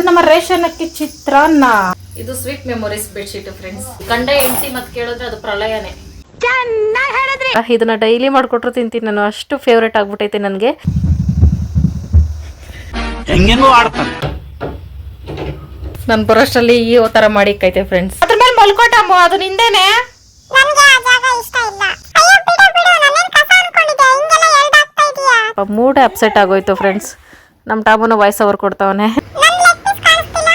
ಇದು ನಮ್ಮ ರೇಷನ್ ಅಕ್ಕಿ ಚಿತ್ರಾನ್ನ ಇದು ಸ್ವೀಟ್ ಮೆಮೊರೀಸ್ ಬೆಡ್ಶೀಟ್ ಫ್ರೆಂಡ್ಸ್ ಗಂಡ ಹೆಂಡತಿ ಮತ್ ಕೇಳಿದ್ರೆ ಅದು ಪ್ರಳಯನೇ. ಇದನ್ನ ಡೈಲಿ ಮಾಡ್ಕೊಟ್ರು ತಿಂತೀನಿ ನಾನು. ಅಷ್ಟು ಫೇವ್ರೇಟ್ ಆಗ್ಬಿಟ್ಟೈತೆ ನನಗೆ. ನನ್ ಆಡ್ತಾನೆ. ನಾನು ಬರೋಷ್ಟರಲ್ಲಿ ಈ ತರ ಮಾಡಿ ಕೈತೆ ಫ್ರೆಂಡ್ಸ್ ಅದ್ರ ಮೇಲೆ ಮಲ್ಕೊಟಮ್ಮ ಅದು ನಿಂದೇನೆ? ನನ್ಗೆ ಆ ಜಾಗ ಇಷ್ಟ ಇಲ್ಲ. ಅಯ್ಯೋ ಬಿಡು ಬಿಡು ನಾನೇನ್ ಕಸ ಅನ್ಕೊಂಡಿದ್ದೆ? ಹಿಂಗೆಲ್ಲ ಎಲ್ಡಾಗ್ತಾ ಇದೀಯಾ? ಮೂಡ್ ಅಪ್ಸೆಟ್ ಆಗೋಯ್ತು ಫ್ರೆಂಡ್ಸ್ ನಮ್ಮ ಟಾಮನ ವಾಯ್ಸ್ ಓವರ್ ಕೊಡ್ತಾವನೆ ನನ್ ಲೆಗ್ ಪೀಸ್ ಕಾಣಿಸ್ತಿಲ್ಲ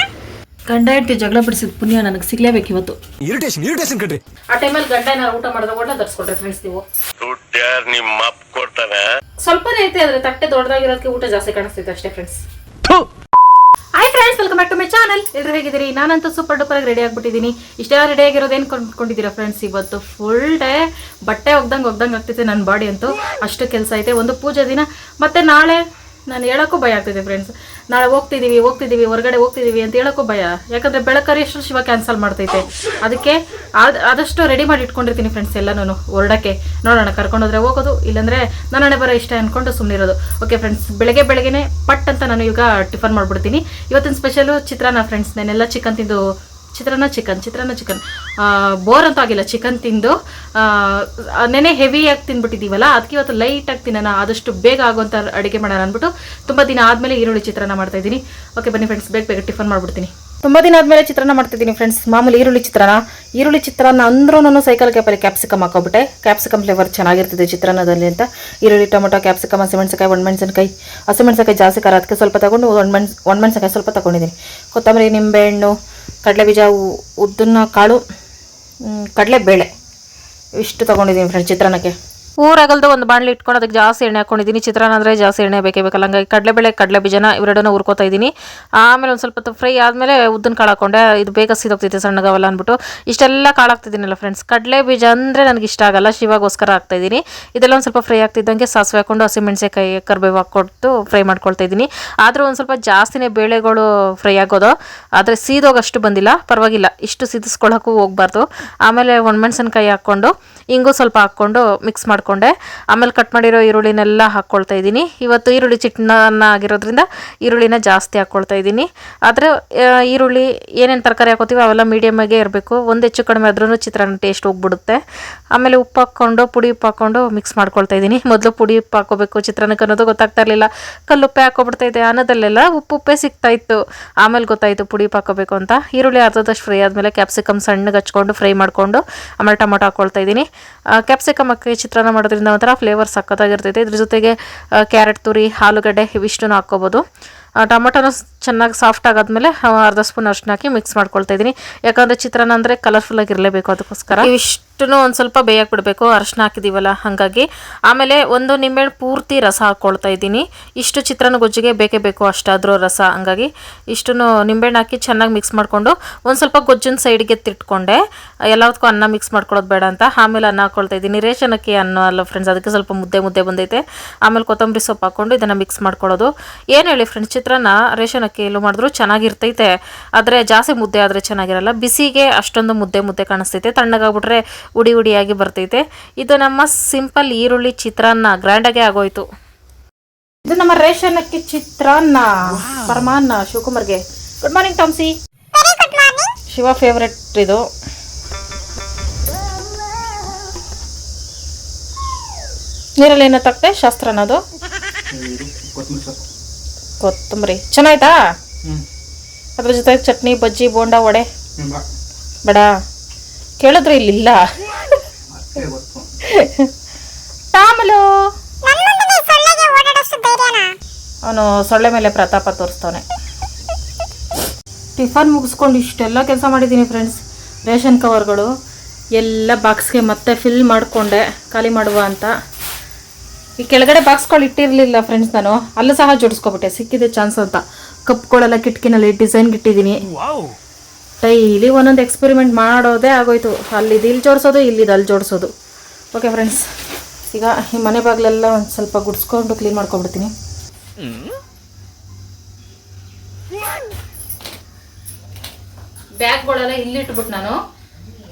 ಗಂಡ ಹೆಂಡತಿ ಜಗಳ ಬಿಡಿಸಿದ ಪುಣ್ಯ ನನಗೆ ಸಿಗ್ಲೇಬೇಕು ಇವತ್ತು. ಇರಿಟೇಷನ್ ಇರಿಟೇಷನ್ ಕಣ್ರಿ. ಆ ಟೈಮಲ್ಲಿ ಗಂಡ ಏನಾರು ಊಟ ಮಾಡಿದ ಒಳ್ಳೆ ತರ್ಸ್ಕೊಡ್ರಿ ಫ್ರೆಂಡ್ಸ್ ನೀವು. ದುಡ್ಡು ಯಾರು ನಿಮ್ಮ ಅಪ್ಪ ಕೊಡ್ತಾನೆ. ಸ್ವಲ್ಪನೇ ಐತೆ ಆದ್ರೆ ತಟ್ಟೆ ದೊಡ್ಡದಾಗಿರೋದಕ್ಕೆ ಊಟ ಜಾಸ್ತಿ ಕಾಣಿಸ್ತಿತ್ತು ಅಷ್ಟೇ friends hi friends welcome back to my channel ಎಲ್ಲರೂ ಹೇಗಿದ್ದೀರಿ? ನಾನಂತೂ ಸೂಪರ್ ಡೂಪರ್ ಆಗಿ ರೆಡಿ ಆಗಿಬಿಟ್ಟಿದ್ದೀನಿ. ಇಷ್ಟೇ ರೆಡಿ ಆಗಿರೋದು ಏನು ಕೊಂಡ್ಕೊಂಡಿದ್ದೀರಾ ಫ್ರೆಂಡ್ಸ್ ಇವತ್ತು ಫುಲ್ ಡೇ ಬಟ್ಟೆ ಒಗ್ದಂಗೆ ಒಗ್ದಂಗೆ ಆಗ್ತೈತೆ ನನ್ನ ಬಾಡಿ ಅಂತೂ. ಅಷ್ಟು ಕೆಲಸ ಐತೆ. ಒಂದು ಪೂಜೆ ದಿನ. ಮತ್ತೆ ನಾಳೆ ನಾನು ಹೇಳೋಕ್ಕೂ ಭಯ ಆಗ್ತಿದೆ ಫ್ರೆಂಡ್ಸ್ ನಾಳೆ ಹೋಗ್ತಿದ್ದೀವಿ ಹೋಗ್ತಿದ್ದೀವಿ ಹೊರಗಡೆ ಹೋಗ್ತಿದ್ದೀವಿ ಅಂತ ಹೇಳೋಕ್ಕೂ ಭಯ. ಯಾಕಂದರೆ ಬೆಳಕರಿ ಎಷ್ಟು ಶಿವ ಕ್ಯಾನ್ಸಲ್ ಮಾಡ್ತೈತೆ. ಅದಕ್ಕೆ ಆದ ಆದಷ್ಟು ರೆಡಿ ಮಾಡಿ ಇಟ್ಕೊಂಡಿರ್ತೀನಿ ಫ್ರೆಂಡ್ಸ್ ಎಲ್ಲನೂ ಹೊರಡಕ್ಕೆ. ನೋಡೋಣ, ಕರ್ಕೊಂಡೋದ್ರೆ ಹೋಗೋದು, ಇಲ್ಲಾಂದರೆ ನನ್ನ ಹಣೆ ಬರೋ ಇಷ್ಟ ಅನ್ಕೊಂಡು ಸುಮ್ಮನಿರೋದು ಓಕೆ ಫ್ರೆಂಡ್ಸ್ ಬೆಳಗ್ಗೆ ಬೆಳಗ್ಗೆನೆ ಪಟ್ ಅಂತ ನಾನು ಈಗ ಟಿಫನ್ ಮಾಡಿಬಿಡ್ತೀನಿ. ಇವತ್ತಿನ ಸ್ಪೆಷಲು ಚಿತ್ರಾನ್ನ ಫ್ರೆಂಡ್ಸ್ ನಾನೆಲ್ಲ ಚಿಕನ್ ತಿಂದು ಚಿತ್ರಾನ್ನ ಚಿಕನ್ ಚಿತ್ರಾನ್ನ ಚಿಕನ್ ಬೋರ್ ಅಂತೂ ಆಗಿಲ್ಲ ಚಿಕನ್ ತಿಂದು. ನೆನೆ ಹೆವಿಯಾಗಿ ತಿಂದ್ಬಿಟ್ಟಿದ್ದೀವಲ್ಲ ಅದಕ್ಕೆ ಇವತ್ತು ಲೈಟಾಗಿ ತಿನ್ನೋಣ, ಆದಷ್ಟು ಬೇಗ ಆಗುವಂಥ ಅಡುಗೆ ಮಾಡೋಣ ಅಂದ್ಬಿಟ್ಟು ತುಂಬ ದಿನ ಆದಮೇಲೆ ಈರುಳ್ಳಿ ಚಿತ್ರಾನ್ನ ಮಾಡ್ತಾ ಇದ್ದೀನಿ. ಓಕೆ ಬನ್ನಿ ಫ್ರೆಂಡ್ಸ್ ಬೇಗ ಬೇಗ ಟಿಫನ್ ಮಾಡ್ಬಿಡ್ತೀನಿ. ತುಂಬ ದಿನ ಆದಮೇಲೆ ಚಿತ್ರಾನ್ನ ಮಾಡ್ತಿದ್ದೀನಿ ಫ್ರೆಂಡ್ಸ್ ಮಾಮೂಲಿ ಈರುಳ್ಳಿ ಚಿತ್ರಾನ್ನ. ಈರುಳ್ಳಿ ಚಿತ್ರಾನ್ನ ಅಂದ್ರೂ ನಾನು ಸೈಕಲ್ ಕ್ಯಾಪಲ್ಲಿ ಕ್ಯಾಪ್ಸಿಕಮ್ ಹಾಕೋಬಿಟ್ಟೆ. ಕ್ಯಾಪ್ಸಿಕಮ್ ಫ್ಲೇವರ್ ಚೆನ್ನಾಗಿರ್ತದೆ ಚಿತ್ರಾನ್ನದಲ್ಲಿ ಅಂತ. ಈರುಳ್ಳಿ, ಟೊಮೊಟೊ ಕ್ಯಾಪ್ಸಿಕಮ್ ಹಸಿಮೆಣಸಕಾಯಿ ಒಣಮೆಣಸಿನಕಾಯಿ. ಹಸಿಮೆಣಸಕಾಯಿ ಜಾಸ್ತಿ ಖಾರ ಅದಕ್ಕೆ ಸ್ವಲ್ಪ ತಗೊಂಡು ಒಣಮೆಣ್ ಒಣಮೆಣಸಕಾಯಿ ಸ್ವಲ್ಪ ತಗೊಂಡಿದ್ದೀನಿ. ಕೊತ್ತಂಬರಿ, ನಿಂಬೆಹಣ್ಣು ಕಡಲೆಬೀಜ ಉ- ಉದ್ದನ್ನ ಕಾಳು ಕಡಲೆ ಬೇಳೆ ಇಷ್ಟು ತಗೊಂಡಿದ್ದೀನಿ ಫ್ರೆಂಡ್ಸ್ ಚಿತ್ರಾನ್ನಕ್ಕೆ. ಊರಾಗಲ್ದು ಒಂದು ಬಾಣಲಿ ಇಟ್ಕೊಂಡು ಅದಕ್ಕೆ ಜಾಸ್ತಿ ಎಣ್ಣೆ ಹಾಕೊಂಡಿದ್ದೀನಿ. ಚಿತ್ರಾನ್ನ ಅಂದರೆ ಜಾಸ್ತಿ ಎಣ್ಣೆ ಬೇಕೇ ಬೇಕಲ್ಲ. ಹಂಗಾಗಿ ಕಡಲೆಬೇಳೆ ಕಡಲೆ ಬೀಜನ ಇವೆರಡನ್ನ ಹುರ್ಕೋತಾ ಇದ್ದೀನಿ. ಆಮೇಲೆ ಒಂದು ಸ್ವಲ್ಪ ಫ್ರೈ ಆದಮೇಲೆ ಉದ್ದಿನ ಕಾಳು ಹಾಕೊಂಡೆ. ಇದು ಬೇಗ ಸೀದೋಗ್ತೈತೆ ಸಣ್ಣಗವಲ್ಲ ಅಂದ್ಬಿಟ್ಟು. ಇಷ್ಟೆಲ್ಲ ಕಾಳು ಹಾಕ್ತಿದ್ದೀನಲ್ಲ ಫ್ರೆಂಡ್ಸ್ ಕಡಲೆ ಬೀಜ ಅಂದರೆ ನನಗೆ ಇಷ್ಟ ಆಗಲ್ಲ. ಶಿವಾಗೋಸ್ಕರ ಹಾಕ್ತಾ ಇದ್ದೀನಿ. ಇದೆಲ್ಲ ಒಂದು ಸ್ವಲ್ಪ ಫ್ರೈ ಆಗ್ತಿದ್ದಂಗೆ ಸಾಸಿವೆ ಹಾಕೊಂಡು ಹಸಿಮೆಣಸಿನಕಾಯಿ ಕರಿಬೇವು ಹಾಕ್ಕೊಟ್ಟು ಫ್ರೈ ಮಾಡ್ಕೊಳ್ತಾ ಇದ್ದೀನಿ. ಆದರೂ ಒಂದು ಸ್ವಲ್ಪ ಜಾಸ್ತಿನೇ ಬೇಳೆಗಳು ಫ್ರೈ ಆಗೋದು. ಆದರೆ ಸೀದೋಗಷ್ಟು ಬಂದಿಲ್ಲ. ಪರವಾಗಿಲ್ಲ. ಇಷ್ಟು ಸಿದಿಸ್ಕೊಳ್ಳೋಕ್ಕೂ ಹೋಗ್ಬಾರ್ದು. ಆಮೇಲೆ ಒಣಮೆಣಸಿನ್ಕಾಯಿ ಹಾಕ್ಕೊಂಡು ಹಿಂಗೂ ಸ್ವಲ್ಪ ಹಾಕ್ಕೊಂಡು ಮಿಕ್ಸ್ ಮಾಡಿಕೊಂಡೆ ಆಮೇಲೆ ಕಟ್ ಮಾಡಿರೋ ಈರುಳ್ಳಿನೆಲ್ಲ ಹಾಕ್ಕೊಳ್ತಾ ಇದ್ದೀನಿ. ಇವತ್ತು ಈರುಳ್ಳಿ ಚಿಟ್ನ ಆಗಿರೋದ್ರಿಂದ ಈರುಳ್ಳಿನ ಜಾಸ್ತಿ ಹಾಕ್ಕೊಳ್ತಾ ಇದ್ದೀನಿ. ಆದರೆ ಈರುಳ್ಳಿ ಏನೇನು ತರಕಾರಿ ಹಾಕೋತೀವಿ ಅವೆಲ್ಲ ಮೀಡಿಯಮಾಗೇ ಇರಬೇಕು. ಒಂದು ಹೆಚ್ಚು ಕಡಿಮೆ ಆದ್ರೂ ಚಿತ್ರಾನ್ನ ಟೇಸ್ಟ್ ಹೋಗ್ಬಿಡುತ್ತೆ. ಆಮೇಲೆ ಉಪ್ಪು ಹಾಕ್ಕೊಂಡು, ಪುಡಿ ಉಪ್ಪು ಹಾಕ್ಕೊಂಡು ಮಿಕ್ಸ್ ಮಾಡ್ಕೊಳ್ತಾ ಇದ್ದೀನಿ. ಮೊದಲು ಪುಡಿ ಉಪ್ಪು ಹಾಕೋಬೇಕು. ಚಿತ್ರಾನ್ನಕ್ಕೆ ಅನ್ನೋದು ಗೊತ್ತಾಗ್ತಾ ಇರಲಿಲ್ಲ. ಕಲ್ಲುಪ್ಪೆ ಹಾಕೋಬಿಡ್ತಾ ಇದೆ. ಅನ್ನದಲ್ಲೆಲ್ಲ ಉಪ್ಪು ಉಪ್ಪೇ ಸಿಗ್ತಾ ಇತ್ತು. ಆಮೇಲೆ ಗೊತ್ತಾಯಿತು ಪುಡಿ ಉಪ್ಪು ಹಾಕೋಬೇಕು ಅಂತ. ಈರುಳ್ಳಿ ಅರ್ಧದಷ್ಟು ಫ್ರೈ ಆದಮೇಲೆ ಕ್ಯಾಪ್ಸಿಕಮ್ ಸಣ್ಣಗೆ ಹಚ್ಕೊಂಡು ಫ್ರೈ ಮಾಡಿಕೊಂಡು ಆಮೇಲೆ ಟೊಮೊಟೊ ಹಾಕ್ಕೊಳ್ತಾ ಇದ್ದೀನಿ. ಕ್ಯಾಪ್ಸಿಕಮ್ ಹಾಕಿ ಚಿತ್ರಾನ್ನ ಮಾಡೋದ್ರಿಂದ ಒಂಥರ ಫ್ಲೇವರ್ ಸಕ್ಕತ್ತಾಗಿರ್ತೈತೆ ಇದ್ರ ಜೊತೆಗೆ ಕ್ಯಾರೆಟ್ ತುರಿ ಆಲೂಗಡ್ಡೆ ಇವಿಷ್ಟನ್ನು ಹಾಕ್ಕೋಬೋದು. ಟೊಮೊಟೊನ ಚೆನ್ನಾಗಿ ಸಾಫ್ಟ್ ಆಗಾದ್ಮೇಲೆ ಅರ್ಧ ಸ್ಪೂನ್ ಅರ್ಶಿನ ಹಾಕಿ ಮಿಕ್ಸ್ ಮಾಡ್ಕೊಳ್ತಾ ಇದ್ದೀನಿ. ಯಾಕಂದರೆ ಚಿತ್ರಾನ್ನ ಅಂದರೆ ಕಲರ್ಫುಲ್ ಆಗಿರಲೇಬೇಕು ಅದಕ್ಕೋಸ್ಕರ. ಇಷ್ಟನ್ನು ಒಂದು ಸ್ವಲ್ಪ ಬೇಯಕ್ಕೆ ಬಿಡಬೇಕು. ಅರ್ಶಿನ ಹಾಕಿದ್ದೀವಲ್ಲ ಹಾಗಾಗಿ. ಆಮೇಲೆ ಒಂದು ನಿಂಬೆಹಣ್ಣು ಪೂರ್ತಿ ರಸ ಹಾಕ್ಕೊಳ್ತಾ ಇದ್ದೀನಿ. ಇಷ್ಟು ಚಿತ್ರಾನ್ನ ಗೊಜ್ಜಿಗೆ ಬೇಕೇ ಬೇಕು, ಅಷ್ಟಾದರೂ ರಸ. ಹಂಗಾಗಿ ಇಷ್ಟನ್ನು ನಿಂಬೆಹಣ್ಣು ಹಾಕಿ ಚೆನ್ನಾಗಿ ಮಿಕ್ಸ್ ಮಾಡಿಕೊಂಡು ಒಂದು ಸ್ವಲ್ಪ ಗೊಜ್ಜಿನ ಸೈಡ್ಗೆ ತಿಟ್ಕೊಂಡೆ. ಎಲ್ಲದಕ್ಕೂ ಅನ್ನ ಮಿಕ್ಸ್ ಮಾಡ್ಕೊಳ್ಳೋದು ಬೇಡ ಅಂತ. ಆಮೇಲೆ ಅನ್ನ ಹಾಕ್ಕೊಳ್ತಾ ಇದ್ದೀನಿ. ರೇಷನ್ ಅಕ್ಕಿ ಅನ್ನ ಅಲ್ಲ ಫ್ರೆಂಡ್ಸ್ ಅದಕ್ಕೆ ಸ್ವಲ್ಪ ಮುದ್ದೆ ಮುದ್ದೆ ಬಂದೈತೆ. ಆಮೇಲೆ ಕೊತ್ತಂಬರಿ ಸೊಪ್ಪು ಹಾಕ್ಕೊಂಡು ಇದನ್ನು ಮಿಕ್ಸ್ ಮಾಡ್ಕೊಳ್ಳೋದು ಏನು ಹೇಳಿ ಫ್ರೆಂಡ್ಸ್ ಚಿತ್ರಾನ್ನ ರೇಷನ್ ಅಕ್ಕಿಯಲ್ಲೂ ಮಾಡಿದ್ರು ಚೆನ್ನಾಗಿರ್ತೈತೆ. ಆದರೆ ಜಾಸ್ತಿ ಮುದ್ದೆ ಆದರೆ ಚೆನ್ನಾಗಿರಲ್ಲ. ಬಿಸಿಗೆ ಅಷ್ಟೊಂದು ಮುದ್ದೆ ಮುದ್ದೆ ಕಾಣಿಸ್ತೈತೆ. ತಣ್ಣಗಾಗ್ಬಿಟ್ರೆ ಉಡಿ ಉಡಿಯಾಗಿ ಬರ್ತೈತೆ. ಇದು ನಮ್ಮ ಸಿಂಪಲ್ ಈರುಳ್ಳಿ ಚಿತ್ರಾನ್ನ. ಗ್ರ್ಯಾಂಡಾಗೆ ಆಗೋಯ್ತು. ಇದು ನಮ್ಮ ರೇಷನ್ ಅಕ್ಕಿ ಚಿತ್ರಾನ್ನ ಪರಮಾನ್ನ ಶಿವಕುಮಾರ್ಗೆ. Good morning ಟಾಮ್ಸಿ very good morning Shiva favourite ಇದು. ನೀರಲ್ಲಿ ಏನೋ ತಕ್ಕೆ ಶಾಸ್ತ್ರ ಅನ್ನೋದು ಕೊತ್ತಂಬರಿ. ಚೆನ್ನಾಯ್ತಾ? ಅದ್ರ ಜೊತೆ ಚಟ್ನಿ ಬಜ್ಜಿ ಬೋಂಡ ವಡೆ. ಬೇಡ. ಕೇಳಿದ್ರೆ ಇಲ್ಲಿಲ್ಲ ಟಾಮಲು ಅವನು ಸೊಳ್ಳೆ ಮೇಲೆ ಪ್ರತಾಪ ತೋರಿಸ್ತವನೆ. ಟಿಫನ್ ಮುಗಿಸ್ಕೊಂಡು ಇಷ್ಟೆಲ್ಲ ಕೆಲಸ ಮಾಡಿದ್ದೀನಿ ಫ್ರೆಂಡ್ಸ್ ರೇಷನ್ ಕವರ್ಗಳು ಎಲ್ಲ ಬಾಕ್ಸ್ಗೆ ಮತ್ತೆ ಫಿಲ್ ಮಾಡಿಕೊಂಡೆ. ಖಾಲಿ ಮಾಡುವ ಅಂತ. ಈ ಕೆಳಗಡೆ ಬಾಕ್ಸ್ಗಳು ಇಟ್ಟಿರಲಿಲ್ಲ ಫ್ರೆಂಡ್ಸ್ ನಾನು. ಅಲ್ಲೂ ಸಹ ಜೋಡಿಸ್ಕೊಬಿಟ್ಟೆ. ಸಿಕ್ಕಿದೆ ಚಾನ್ಸ್ ಅಂತ. ಕಪ್ಗಳೆಲ್ಲ ಕಿಟಕಿನಲ್ಲಿ ಡಿಸೈನ್ ಇಟ್ಟಿದ್ದೀನಿ. ಡೈಲಿ ಒಂದೊಂದು ಎಕ್ಸ್ಪೆರಿಮೆಂಟ್ ಮಾಡೋದೇ ಆಗೋಯ್ತು. ಅಲ್ಲಿ ಇಲ್ಲಿ ಜೋಡಿಸೋದು ಇಲ್ಲಿದು ಅಲ್ಲಿ ಜೋಡಿಸೋದು. ಓಕೆ ಫ್ರೆಂಡ್ಸ್ ಈಗ ಈ ಮನೆ ಬಾಗಿಲೆಲ್ಲ ಒಂದು ಸ್ವಲ್ಪ ಗುಡಿಸ್ಕೊಂಡು ಕ್ಲೀನ್ ಮಾಡ್ಕೊಬಿಡ್ತೀನಿ ಬ್ಯಾಗ್ಗಳೆಲ್ಲ ಇಲ್ಲಿ ಇಟ್ಬಿಟ್ಟು ನಾನು.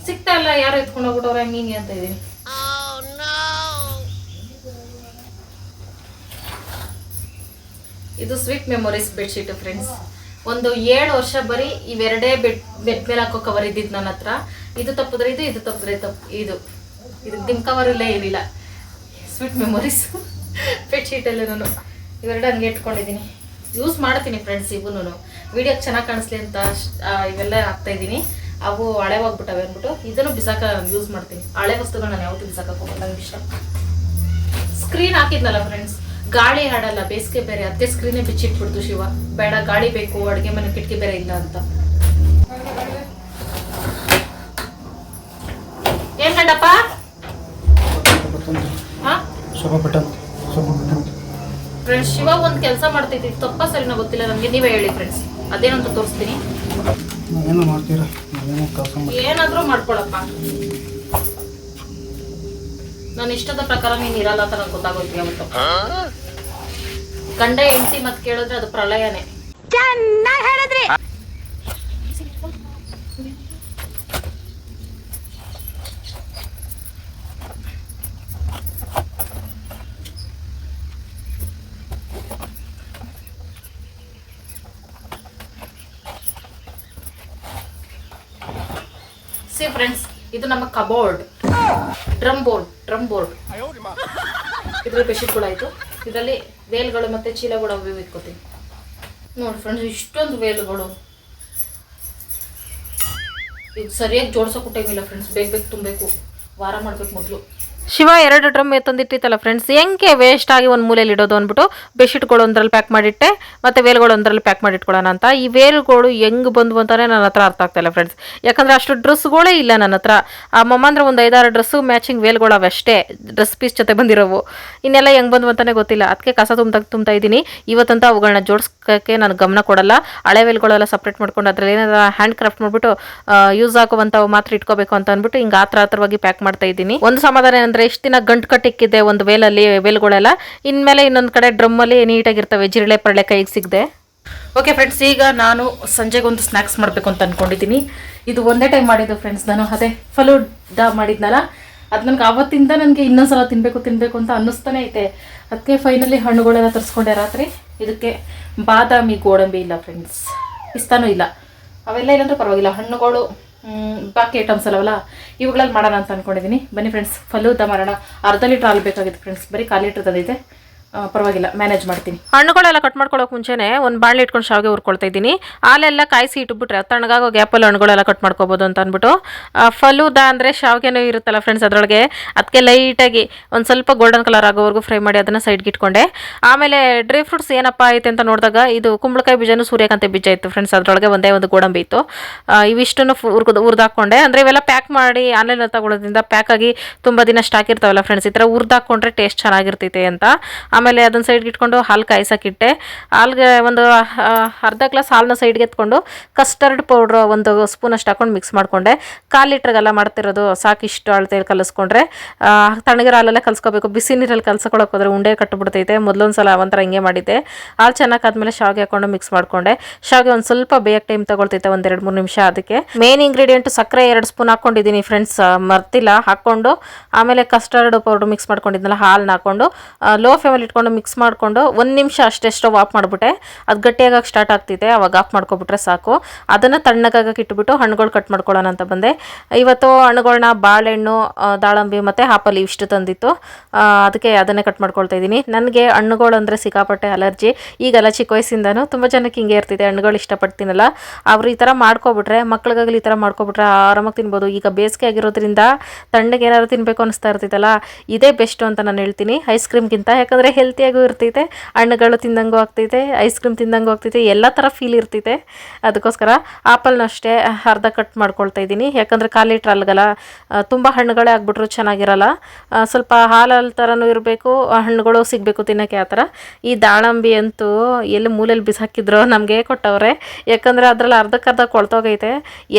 ಸಿಗ್ತಾ ಇಲ್ಲ ಯಾರು ಎತ್ಕೊಂಡು ಹೋಗ್ಬಿಟ್ಟವ್ರೆ ಹಂಗೆ ಹಿಂಗೆ ಅಂತ ಇದೀನಿ ಇದು ಸ್ವೀಟ್ ಮೆಮೊರೀಸ್ ಬೆಡ್ಶೀಟು ಫ್ರೆಂಡ್ಸ್ ಒಂದು ಏಳು ವರ್ಷ ಬರೀ ಇವೆರಡೇ ಬೆಡ್ ಬೆಡ್ ಮೇಲೆ ಹಾಕೋ ಕವರ್ ಇದ್ದಿದ್ದು ನನ್ನ ಹತ್ರ. ಇದು ತಪ್ಪಿದ್ರೆ ಇದು ಇದು ತಪ್ಪಿದ್ರೆ ತಪ್ಪು ಇದು. ಇದು ದಿಮ್ ಕವರ್ ಇಲ್ಲ ಏನಿಲ್ಲ. ಸ್ವೀಟ್ ಮೆಮೊರೀಸ್ ಬೆಡ್ಶೀಟಲ್ಲೇ ನಾನು ಇವೆರಡು ಹಂಗೆ ಇಟ್ಕೊಂಡಿದ್ದೀನಿ. ಯೂಸ್ ಮಾಡ್ತೀನಿ ಫ್ರೆಂಡ್ಸ್ ಇವನು ವಿಡಿಯೋ ಚೆನ್ನಾಗಿ ಕಾಣಿಸ್ಲಿ ಅಂತ ಇವೆಲ್ಲ ಹಾಕ್ತಾ ಇದ್ದೀನಿ. ಅವು ಹಳೆ ಹೋಗ್ಬಿಟ್ಟವೆ ಅಂದ್ಬಿಟ್ಟು ಇದನ್ನು ಬಿಸಾಕ ಯೂಸ್ ಮಾಡ್ತೀನಿ. ಹಳೆ ವಸ್ತುಗಳು ನಾನು ಯಾವತ್ತೂ ಬಿಸಾಕಕ್ಕೆ ಹೋಗಲ್ಲ ಇಷ್ಟ. ಸ್ಕ್ರೀನ್ ಹಾಕಿದ್ನಲ್ಲ ಫ್ರೆಂಡ್ಸ್ ಗಾಳಿ ಆಡಲ್ಲ ಬೇಸಿಗೆ ಬೇರೆ ಅತ್ತೆ ಸ್ಕ್ರೀನೇ ಬಿಚ್ಚಿಟ್ಬಿಡ್ತು ಶಿವ. ಬೇಡ ಗಾಳಿ ಬೇಕು ಅಡುಗೆ ಮನೆ ಕಿಟಕಿ ಬೇರೆ ಇಲ್ಲ ಅಂತ. ಏನ್ ಫ್ರೆಂಡ್ಸ್ ಶಿವ ಒಂದ್ ಕೆಲಸ ಮಾಡ್ತೈತಿ ತಪ್ಪ ಸರಿನೋ ಗೊತ್ತಿಲ್ಲ ನಮ್ಗೆ ನೀವೇ ಹೇಳಿ ಫ್ರೆಂಡ್ಸ್ ಅದೇನಂತ ತೋರಿಸ್ತೀನಿ? ಏನಾದ್ರೂ ಮಾಡ್ಕೊಳಪ್ಪ. ನನ್ನ ಇಷ್ಟದ ಪ್ರಕಾರ ನೀನ್ ಇರಲ್ಲ ಅಂತ ನಂಗೆ ಗೊತ್ತಾಗೋಯ್ತು ಯಾವತ್ತು. ಗಂಡ ಹೆಂಡತಿ ಮತ್ ಕೇಳಿದ್ರೆ ಅದು ಪ್ರಳಯನೇ. ಸಿ ಫ್ರೆಂಡ್ಸ್ ಇದು ನಮ್ಮ cupboard drum board drum board ಇದ್ರಲ್ಲಿ ಬೆಡ್ಶೀಟ್ಗಳಾಯ್ತು ಇದರಲ್ಲಿ ವೇಲ್ಗಳು ಮತ್ತೆ ಚೀಲಗಳು ಅವು ಇಟ್ಕೋತೀನಿ. ನೋಡಿ ಫ್ರೆಂಡ್ಸ್ ಇಷ್ಟೊಂದು ವೇಲ್ಗಳು. ಇದು ಸರಿಯಾಗಿ ಜೋಡ್ಸೋಕ್ಕೂ ಕೊಟ್ಟಂಗಿಲ್ಲ ಫ್ರೆಂಡ್ಸ್ ಬೇಗ ಬೇಗ ತುಂಬಬೇಕು. ವಾರ ಮಾಡ್ಬೇಕು ಮೊದಲು. ಶಿವ ಎರಡು ಡ್ರಮ್ ತಂದಿಟ್ಟಿತ್ತಲ್ಲ ಫ್ರೆಂಡ್ಸ್ ಹೆಂಗೆ ವೇಸ್ಟ್ ಆಗಿ ಒಂದು ಮೂಲೆಯಲ್ಲಿ ಇಡೋದು ಅಂದ್ಬಿಟ್ಟು ಬೆಡ್ಶೀಟ್ಗಳು ಒಂದರಲ್ಲಿ ಪ್ಯಾಕ್ ಮಾಡಿಟ್ಟೆ, ಮತ್ತೆ ವೇಲ್ಗಳು ಒಂದರಲ್ಲಿ ಪ್ಯಾಕ್ ಮಾಡಿಟ್ಕೊಳ್ಳೋಣ ಅಂತ. ಈ ವೇಲ್ಗಳು ಹೆಂಗೆ ಬಂದು ಅಂತಾನೆ ನನ್ನ ಹತ್ರ ಅರ್ಥ ಆಗ್ತಾಯಿಲ್ಲ ಫ್ರೆಂಡ್ಸ್ ಯಾಕಂದ್ರೆ ಅಷ್ಟು ಡ್ರೆಸ್ಗಳೇ ಇಲ್ಲ ನನ್ನ ಹತ್ರ. ಆ ಮಮ್ಮ ಅಂದ್ರೆ ಒಂದು ಐದಾರು ಡ್ರೆಸ್ಸು ಮ್ಯಾಚಿಂಗ್ ವೇಲ್ಗಳು ಅವಷ್ಟೇ ಡ್ರೆಸ್ ಪೀಸ್ ಜೊತೆ ಬಂದಿರೋವು. ಇನ್ನೆಲ್ಲ ಹೆಂಗೆ ಬಂದು ಅಂತಾನೆ ಗೊತ್ತಿಲ್ಲ. ಅದಕ್ಕೆ ಕಸ ತುಂಬ ತುಂಬ್ತಾ ಇದ್ದೀನಿ. ಇವತ್ತಂತ ಅವುಗಳನ್ನ ಜೋಡಿಸ್ಕೋಕ್ಕೆ ನಾನು ಗಮನ ಕೊಡಲ್ಲ. ಹಳೆ ವೇಲ್ಗಳೆಲ್ಲ ಸಪ್ರೇಟ್ ಮಾಡ್ಕೊಂಡು ಅದರಲ್ಲಿ ಏನಾದ್ರು ಹ್ಯಾಂಡ್ ಕ್ರಾಫ್ಟ್ ಮಾಡಿಬಿಟ್ಟು ಯೂಸ್ ಆಗುವಂಥವು ಮಾತ್ರ ಇಟ್ಕೋಬೇಕು ಅಂತ ಅಂದ್ಬಿಟ್ಟು ಹಿಂಗೆ ಆತರ ಆತರವಾಗಿ ಪ್ಯಾಕ್ ಮಾಡ್ತಾ ಇದ್ದೀನಿ. ಒಂದು ಸಮಾಧಾನ ಏನಂದ್ರೆ ಎಷ್ಟು ದಿನ ಗಂಟು ಕಟ್ಟಿಕ್ಕಿದೆ ಒಂದು ವೇಲಲ್ಲಿ, ವೇಲ್ಗಳೆಲ್ಲ. ಇನ್ಮೇಲೆ ಇನ್ನೊಂದು ಕಡೆ ಡ್ರಮ್ಮಲ್ಲಿ ನೀಟಾಗಿರ್ತವೆ, ಜಿರಳೆ ಪರಳೆ ಕೈಗೆ ಸಿಗದೆ. ಓಕೆ ಫ್ರೆಂಡ್ಸ್ ಈಗ ನಾನು ಸಂಜೆಗೆ ಒಂದು ಸ್ನ್ಯಾಕ್ಸ್ ಮಾಡಬೇಕು ಅಂತ ಅನ್ಕೊಂಡಿದ್ದೀನಿ. ಇದು ಒಂದೇ ಟೈಮ್ ಮಾಡಿದ್ದು ಫ್ರೆಂಡ್ಸ್ ನಾನು ಅದೇ ಫಲೂಡಾ ಮಾಡಿದ್ನಲ್ಲ. ಅದು ನನಗೆ ಆವತ್ತಿಂದ ನನಗೆ ಇನ್ನೊಂದ್ಸಲ ತಿನ್ನಬೇಕು ತಿನ್ನಬೇಕು ಅಂತ ಅನ್ನಿಸ್ತಾನೆ ಐತೆ. ಅದಕ್ಕೆ ಫೈನಲಿ ಹಣ್ಣುಗಳೆಲ್ಲ ತರಿಸ್ಕೊಂಡೆ ರಾತ್ರಿ. ಇದಕ್ಕೆ ಬಾದಾಮಿ ಗೋಡಂಬಿ ಇಲ್ಲ ಫ್ರೆಂಡ್ಸ್ ಪಿಸ್ತಾನೂ ಇಲ್ಲ. ಅವೆಲ್ಲ ಇಲ್ಲಾಂದ್ರೆ ಪರವಾಗಿಲ್ಲ. ಹಣ್ಣುಗಳು ಬಾಕಿ ಐಟಮ್ಸ್ ಅಲ್ಲವಲ್ಲ ಇವುಗಳಲ್ಲಿ ಮಾಡೋಣ ಅಂತ ಅನ್ಕೊಂಡಿದ್ದೀನಿ ಬನ್ನಿ ಫ್ರೆಂಡ್ಸ್ ಫಲೂದ ಮಾಡೋಣ. ಅರ್ಧ ಲೀಟ್ರ್ ಹಾಲು ಬೇಕಾಗಿತ್ತು ಫ್ರೆಂಡ್ಸ್ ಬರೀ ಕಾಲು ಲೀಟ್ರ್ ತಂದಿದೆ ಪರವಾಗಿಲ್ಲ ಮ್ಯಾನೇಜ್ ಮಾಡ್ತೀನಿ. ಹಣ್ಣುಗಳೆಲ್ಲ ಕಟ್ ಮಾಡ್ಕೊಳ್ಳೋಕೆ ಮುಂಚೆನೆ ಒಂದು ಬಾಳೆ ಇಟ್ಕೊಂಡು ಶಾವಿಗೆ ಹುರ್ಕೊಳ್ತಾ ಇದ್ದೀನಿ. ಹಾಲೆಲ್ಲ ಕಾಯಿಸಿ ಇಟ್ಬಿಟ್ರೆ ತಣ್ಣಗಾಗೋ ಗ್ಯಾಪಲ್ಲಿ ಹಣ್ಣುಗಳೆಲ್ಲ ಕಟ್ ಮಾಡ್ಕೋಬೋದು ಅಂತ ಅಂದ್ಬಿಟ್ಟು ಫಲೂದ ಅಂದರೆ ಶಾವಿಗೆನೂ ಇರುತ್ತಲ್ಲ ಫ್ರೆಂಡ್ಸ್ ಅದರೊಳಗೆ ಅದಕ್ಕೆ ಲೈಟಾಗಿ ಒಂದು ಸ್ವಲ್ಪ ಗೋಲ್ಡನ್ ಕಲರ್ ಆಗೋವರೆಗೂ ಫ್ರೈ ಮಾಡಿ ಅದನ್ನು ಸೈಡ್ಗೆ ಇಟ್ಕೊಂಡೆ. ಆಮೇಲೆ ಡ್ರೈ ಫ್ರೂಟ್ಸ್ ಏನಪ್ಪ ಐತೆ ಅಂತ ನೋಡಿದಾಗ ಇದು ಕುಂಬಳಕಾಯಿ ಬೀಜನೂ ಸೂರ್ಯಕಾಂತಿ ಬೀಜ ಇತ್ತು ಫ್ರೆಂಡ್ಸ್ ಅದರೊಳಗೆ ಒಂದೇ ಒಂದು ಗೋಡಂಬಿ ಇತ್ತು. ಇವಿಷ್ಟನ್ನು ಹುರ್ದು ಹುರಿದಾಕೊಂಡೆ ಅಂದರೆ ಇವೆಲ್ಲ ಪ್ಯಾಕ್ ಮಾಡಿ ಆನ್ಲೈನ್ ತಗೊಳ್ಳೋದ್ರಿಂದ ಪ್ಯಾಕ್ ಆಗಿ ತುಂಬ ದಿನ ಸ್ಟಾಕ್ ಇರ್ತಾವಲ್ಲ ಫ್ರೆಂಡ್ಸ್ ಈ ಥರ ಹುರಿದಾಕೊಂಡ್ರೆ ಟೇಸ್ಟ್ ಚೆನ್ನಾಗಿರ್ತೈತೆ ಅಂತ. ಆಮೇಲೆ ಅದನ್ನ ಸೈಡ್ಗೆ ಇಟ್ಕೊಂಡು ಹಾಲು ಕಾಯಿಸೋಕ್ಕಿಟ್ಟೆ ಹಾಲ್ಗೆ ಒಂದು ಅರ್ಧ ಗ್ಲಾಸ್ ಹಾಲನ್ನ ಸೈಡ್ಗೆ ಎತ್ಕೊಂಡು ಕಸ್ಟರ್ಡ್ ಪೌಡ್ರ್ ಒಂದು ಸ್ಪೂನ್ ಅಷ್ಟು ಹಾಕೊಂಡು ಮಿಕ್ಸ್ ಮಾಡಿಕೊಂಡೆ. ಕಾಲು ಲೀಟ್ರಿಗೆಲ್ಲ ಮಾಡ್ತಿರೋದು ಸಾಕಿಷ್ಟು ಅಳತೆಯಲ್ಲಿ ಕಲಿಸ್ಕೊಂಡ್ರೆ. ತಣ್ಣಗಿರೋ ಹಾಲಲ್ಲೇ ಕಲ್ಸ್ಕೊಬೇಕು. ಬಿಸಿ ನೀರಲ್ಲಿ ಕಲ್ಸ್ಕೊಳಕ್ಕೆ ಹೋದ್ರೆ ಉಂಡೆ ಕಟ್ಟಿಬಿಡ್ತೈತೆ ಮೊದಲೊಂದು ಸಲ ಒಂಥರ ಹಿಂಗೆ ಮಾಡಿದ್ದೆ. ಹಾಲು ಚೆನ್ನಾಗಿ ಆದಮೇಲೆ ಶಾವಿಗೆ ಹಾಕೊಂಡು ಮಿಕ್ಸ್ ಮಾಡಿಕೊಂಡೆ. ಶಾವಿಗೆ ಒಂದು ಸ್ವಲ್ಪ ಬೇಯಕ್ಕೆ ಟೈಮ್ ತಗೊಳ್ತೈತೆ, ಒಂದು ಎರಡು ಮೂರು ನಿಮಿಷ ಅದಕ್ಕೆ. ಮೇನ್ ಇಂಗ್ರೀಡಿಯೆಂಟ್ ಸಕ್ಕರೆ ಎರಡು ಸ್ಪೂನ್ ಹಾಕೊಂಡಿದ್ದೀನಿ ಫ್ರೆಂಡ್ಸ್ ಮರ್ತಿಲ್ಲ, ಹಾಕ್ಕೊಂಡು ಆಮೇಲೆ ಕಸ್ಟರ್ಡ್ ಪೌಡ್ರ್ ಮಿಕ್ಸ್ ಮಾಡ್ಕೊಂಡಿದ್ನಲ್ಲ ಹಾಲನ್ನ ಹಾಕೊಂಡು ಲೋ ಫ್ಲೇಮಲ್ಲಿ ಇಟ್ಕೊಂಡು ಮಿಕ್ಸ್ ಮಾಡಿಕೊಂಡು ಒಂದು ನಿಮಿಷ ಅಷ್ಟೇ ಸ್ಟವ್ ಆಫ್ ಮಾಡಿಬಿಟ್ಟೆ. ಅದು ಗಟ್ಟಿಯಾಗಕ್ಕೆ ಸ್ಟಾರ್ಟ್ ಆಗ್ತಿದೆ, ಅವಾಗ ಆಫ್ ಮಾಡ್ಕೊಬಿಟ್ರೆ ಸಾಕು. ಅದನ್ನು ತಣ್ಣಗಾಗಕ್ಕೆ ಇಟ್ಬಿಟ್ಟು ಹಣ್ಣುಗಳು ಕಟ್ ಮಾಡ್ಕೊಳ್ಳೋಣ ಅಂತ ಬಂದೆ. ಇವತ್ತು ಹಣ್ಣುಗಳನ್ನ ಬಾಳೆಹಣ್ಣು ದಾಳಂಬಿ ಮತ್ತು ಆಪಲ್ ಇಷ್ಟು ತಂದಿತ್ತು. ಅದಕ್ಕೆ ಅದನ್ನೇ ಕಟ್ ಮಾಡ್ಕೊಳ್ತಾ ಇದ್ದೀನಿ. ನನಗೆ ಹಣ್ಣುಗಳು ಅಂದರೆ ಸಿಕ್ಕಾಪಟ್ಟೆ ಅಲರ್ಜಿ ಈಗೆಲ್ಲ ಚಿಕ್ಕ ವಯಸ್ಸಿಂದನೂ ತುಂಬ ಜನಕ್ಕೆ ಹಿಂಗೆ ಇರ್ತಿದೆ. ಹಣ್ಣುಗಳು ಇಷ್ಟಪಡ್ತೀನಲ್ಲ. ಅವರು ಈ ಥರ ಮಾಡ್ಕೊಬಿಟ್ರೆ, ಮಕ್ಳಿಗಾಗಲಿ ಈ ಥರ ಮಾಡ್ಕೊಬಿಟ್ರೆ ಆರಾಮಾಗಿ ತಿನ್ಬೋದು. ಈಗ ಬೇಸಿಗೆ ಆಗಿರೋದ್ರಿಂದ ತಣ್ಣಗೆ ಏನಾದರೂ ತಿನ್ನಬೇಕು ಅನಿಸ್ತಾ ಇರ್ತಿತ್ತಲ್ಲ, ಇದೇ ಬೆಸ್ಟು ಅಂತ ನಾನು ಹೇಳ್ತೀನಿ. ಐಸ್ ಕ್ರೀಮ್ಗಿಂತ ಯಾಕಂದರೆ ಹೆಲ್ತಿಯಾಗೂ ಇರ್ತೈತೆ, ಹಣ್ಣುಗಳು ತಿಂದಂಗೂ ಆಗ್ತೈತೆ ಐಸ್ ಕ್ರೀಮ್ ತಿಂದಂಗೂ ಆಗ್ತೈತೆ, ಎಲ್ಲ ಥರ ಫೀಲ್ ಇರ್ತೈತೆ. ಅದಕ್ಕೋಸ್ಕರ ಆಪಲ್ನ ಅಷ್ಟೇ ಅರ್ಧ ಕಟ್ ಮಾಡ್ಕೊಳ್ತಾ ಇದ್ದೀನಿ. ಯಾಕಂದರೆ ಖಾಲಿ ಅಲ್ಗಲ್ಲ ತುಂಬ ಹಣ್ಣುಗಳೇ ಆಗ್ಬಿಟ್ರು ಚೆನ್ನಾಗಿರಲ್ಲ. ಸ್ವಲ್ಪ ಹಾಲು ಥರನೂ ಇರಬೇಕು ಹಣ್ಣುಗಳು ಸಿಗಬೇಕು ತಿನ್ನೋಕ್ಕೆ ಆ ಥರ ಈ ದಾಳಂಬಿ ಅಂತೂ ಎಲ್ಲಿ ಮೂಲೆಯಲ್ಲಿ ಬಿಸಾಕಿದ್ರು ನಮಗೆ ಕೊಟ್ಟವ್ರೆ. ಯಾಕಂದರೆ ಅದ್ರಲ್ಲಿ ಅರ್ಧಕ್ಕರ್ಧ ಕೊಳ್ತೋಗೈತೆ.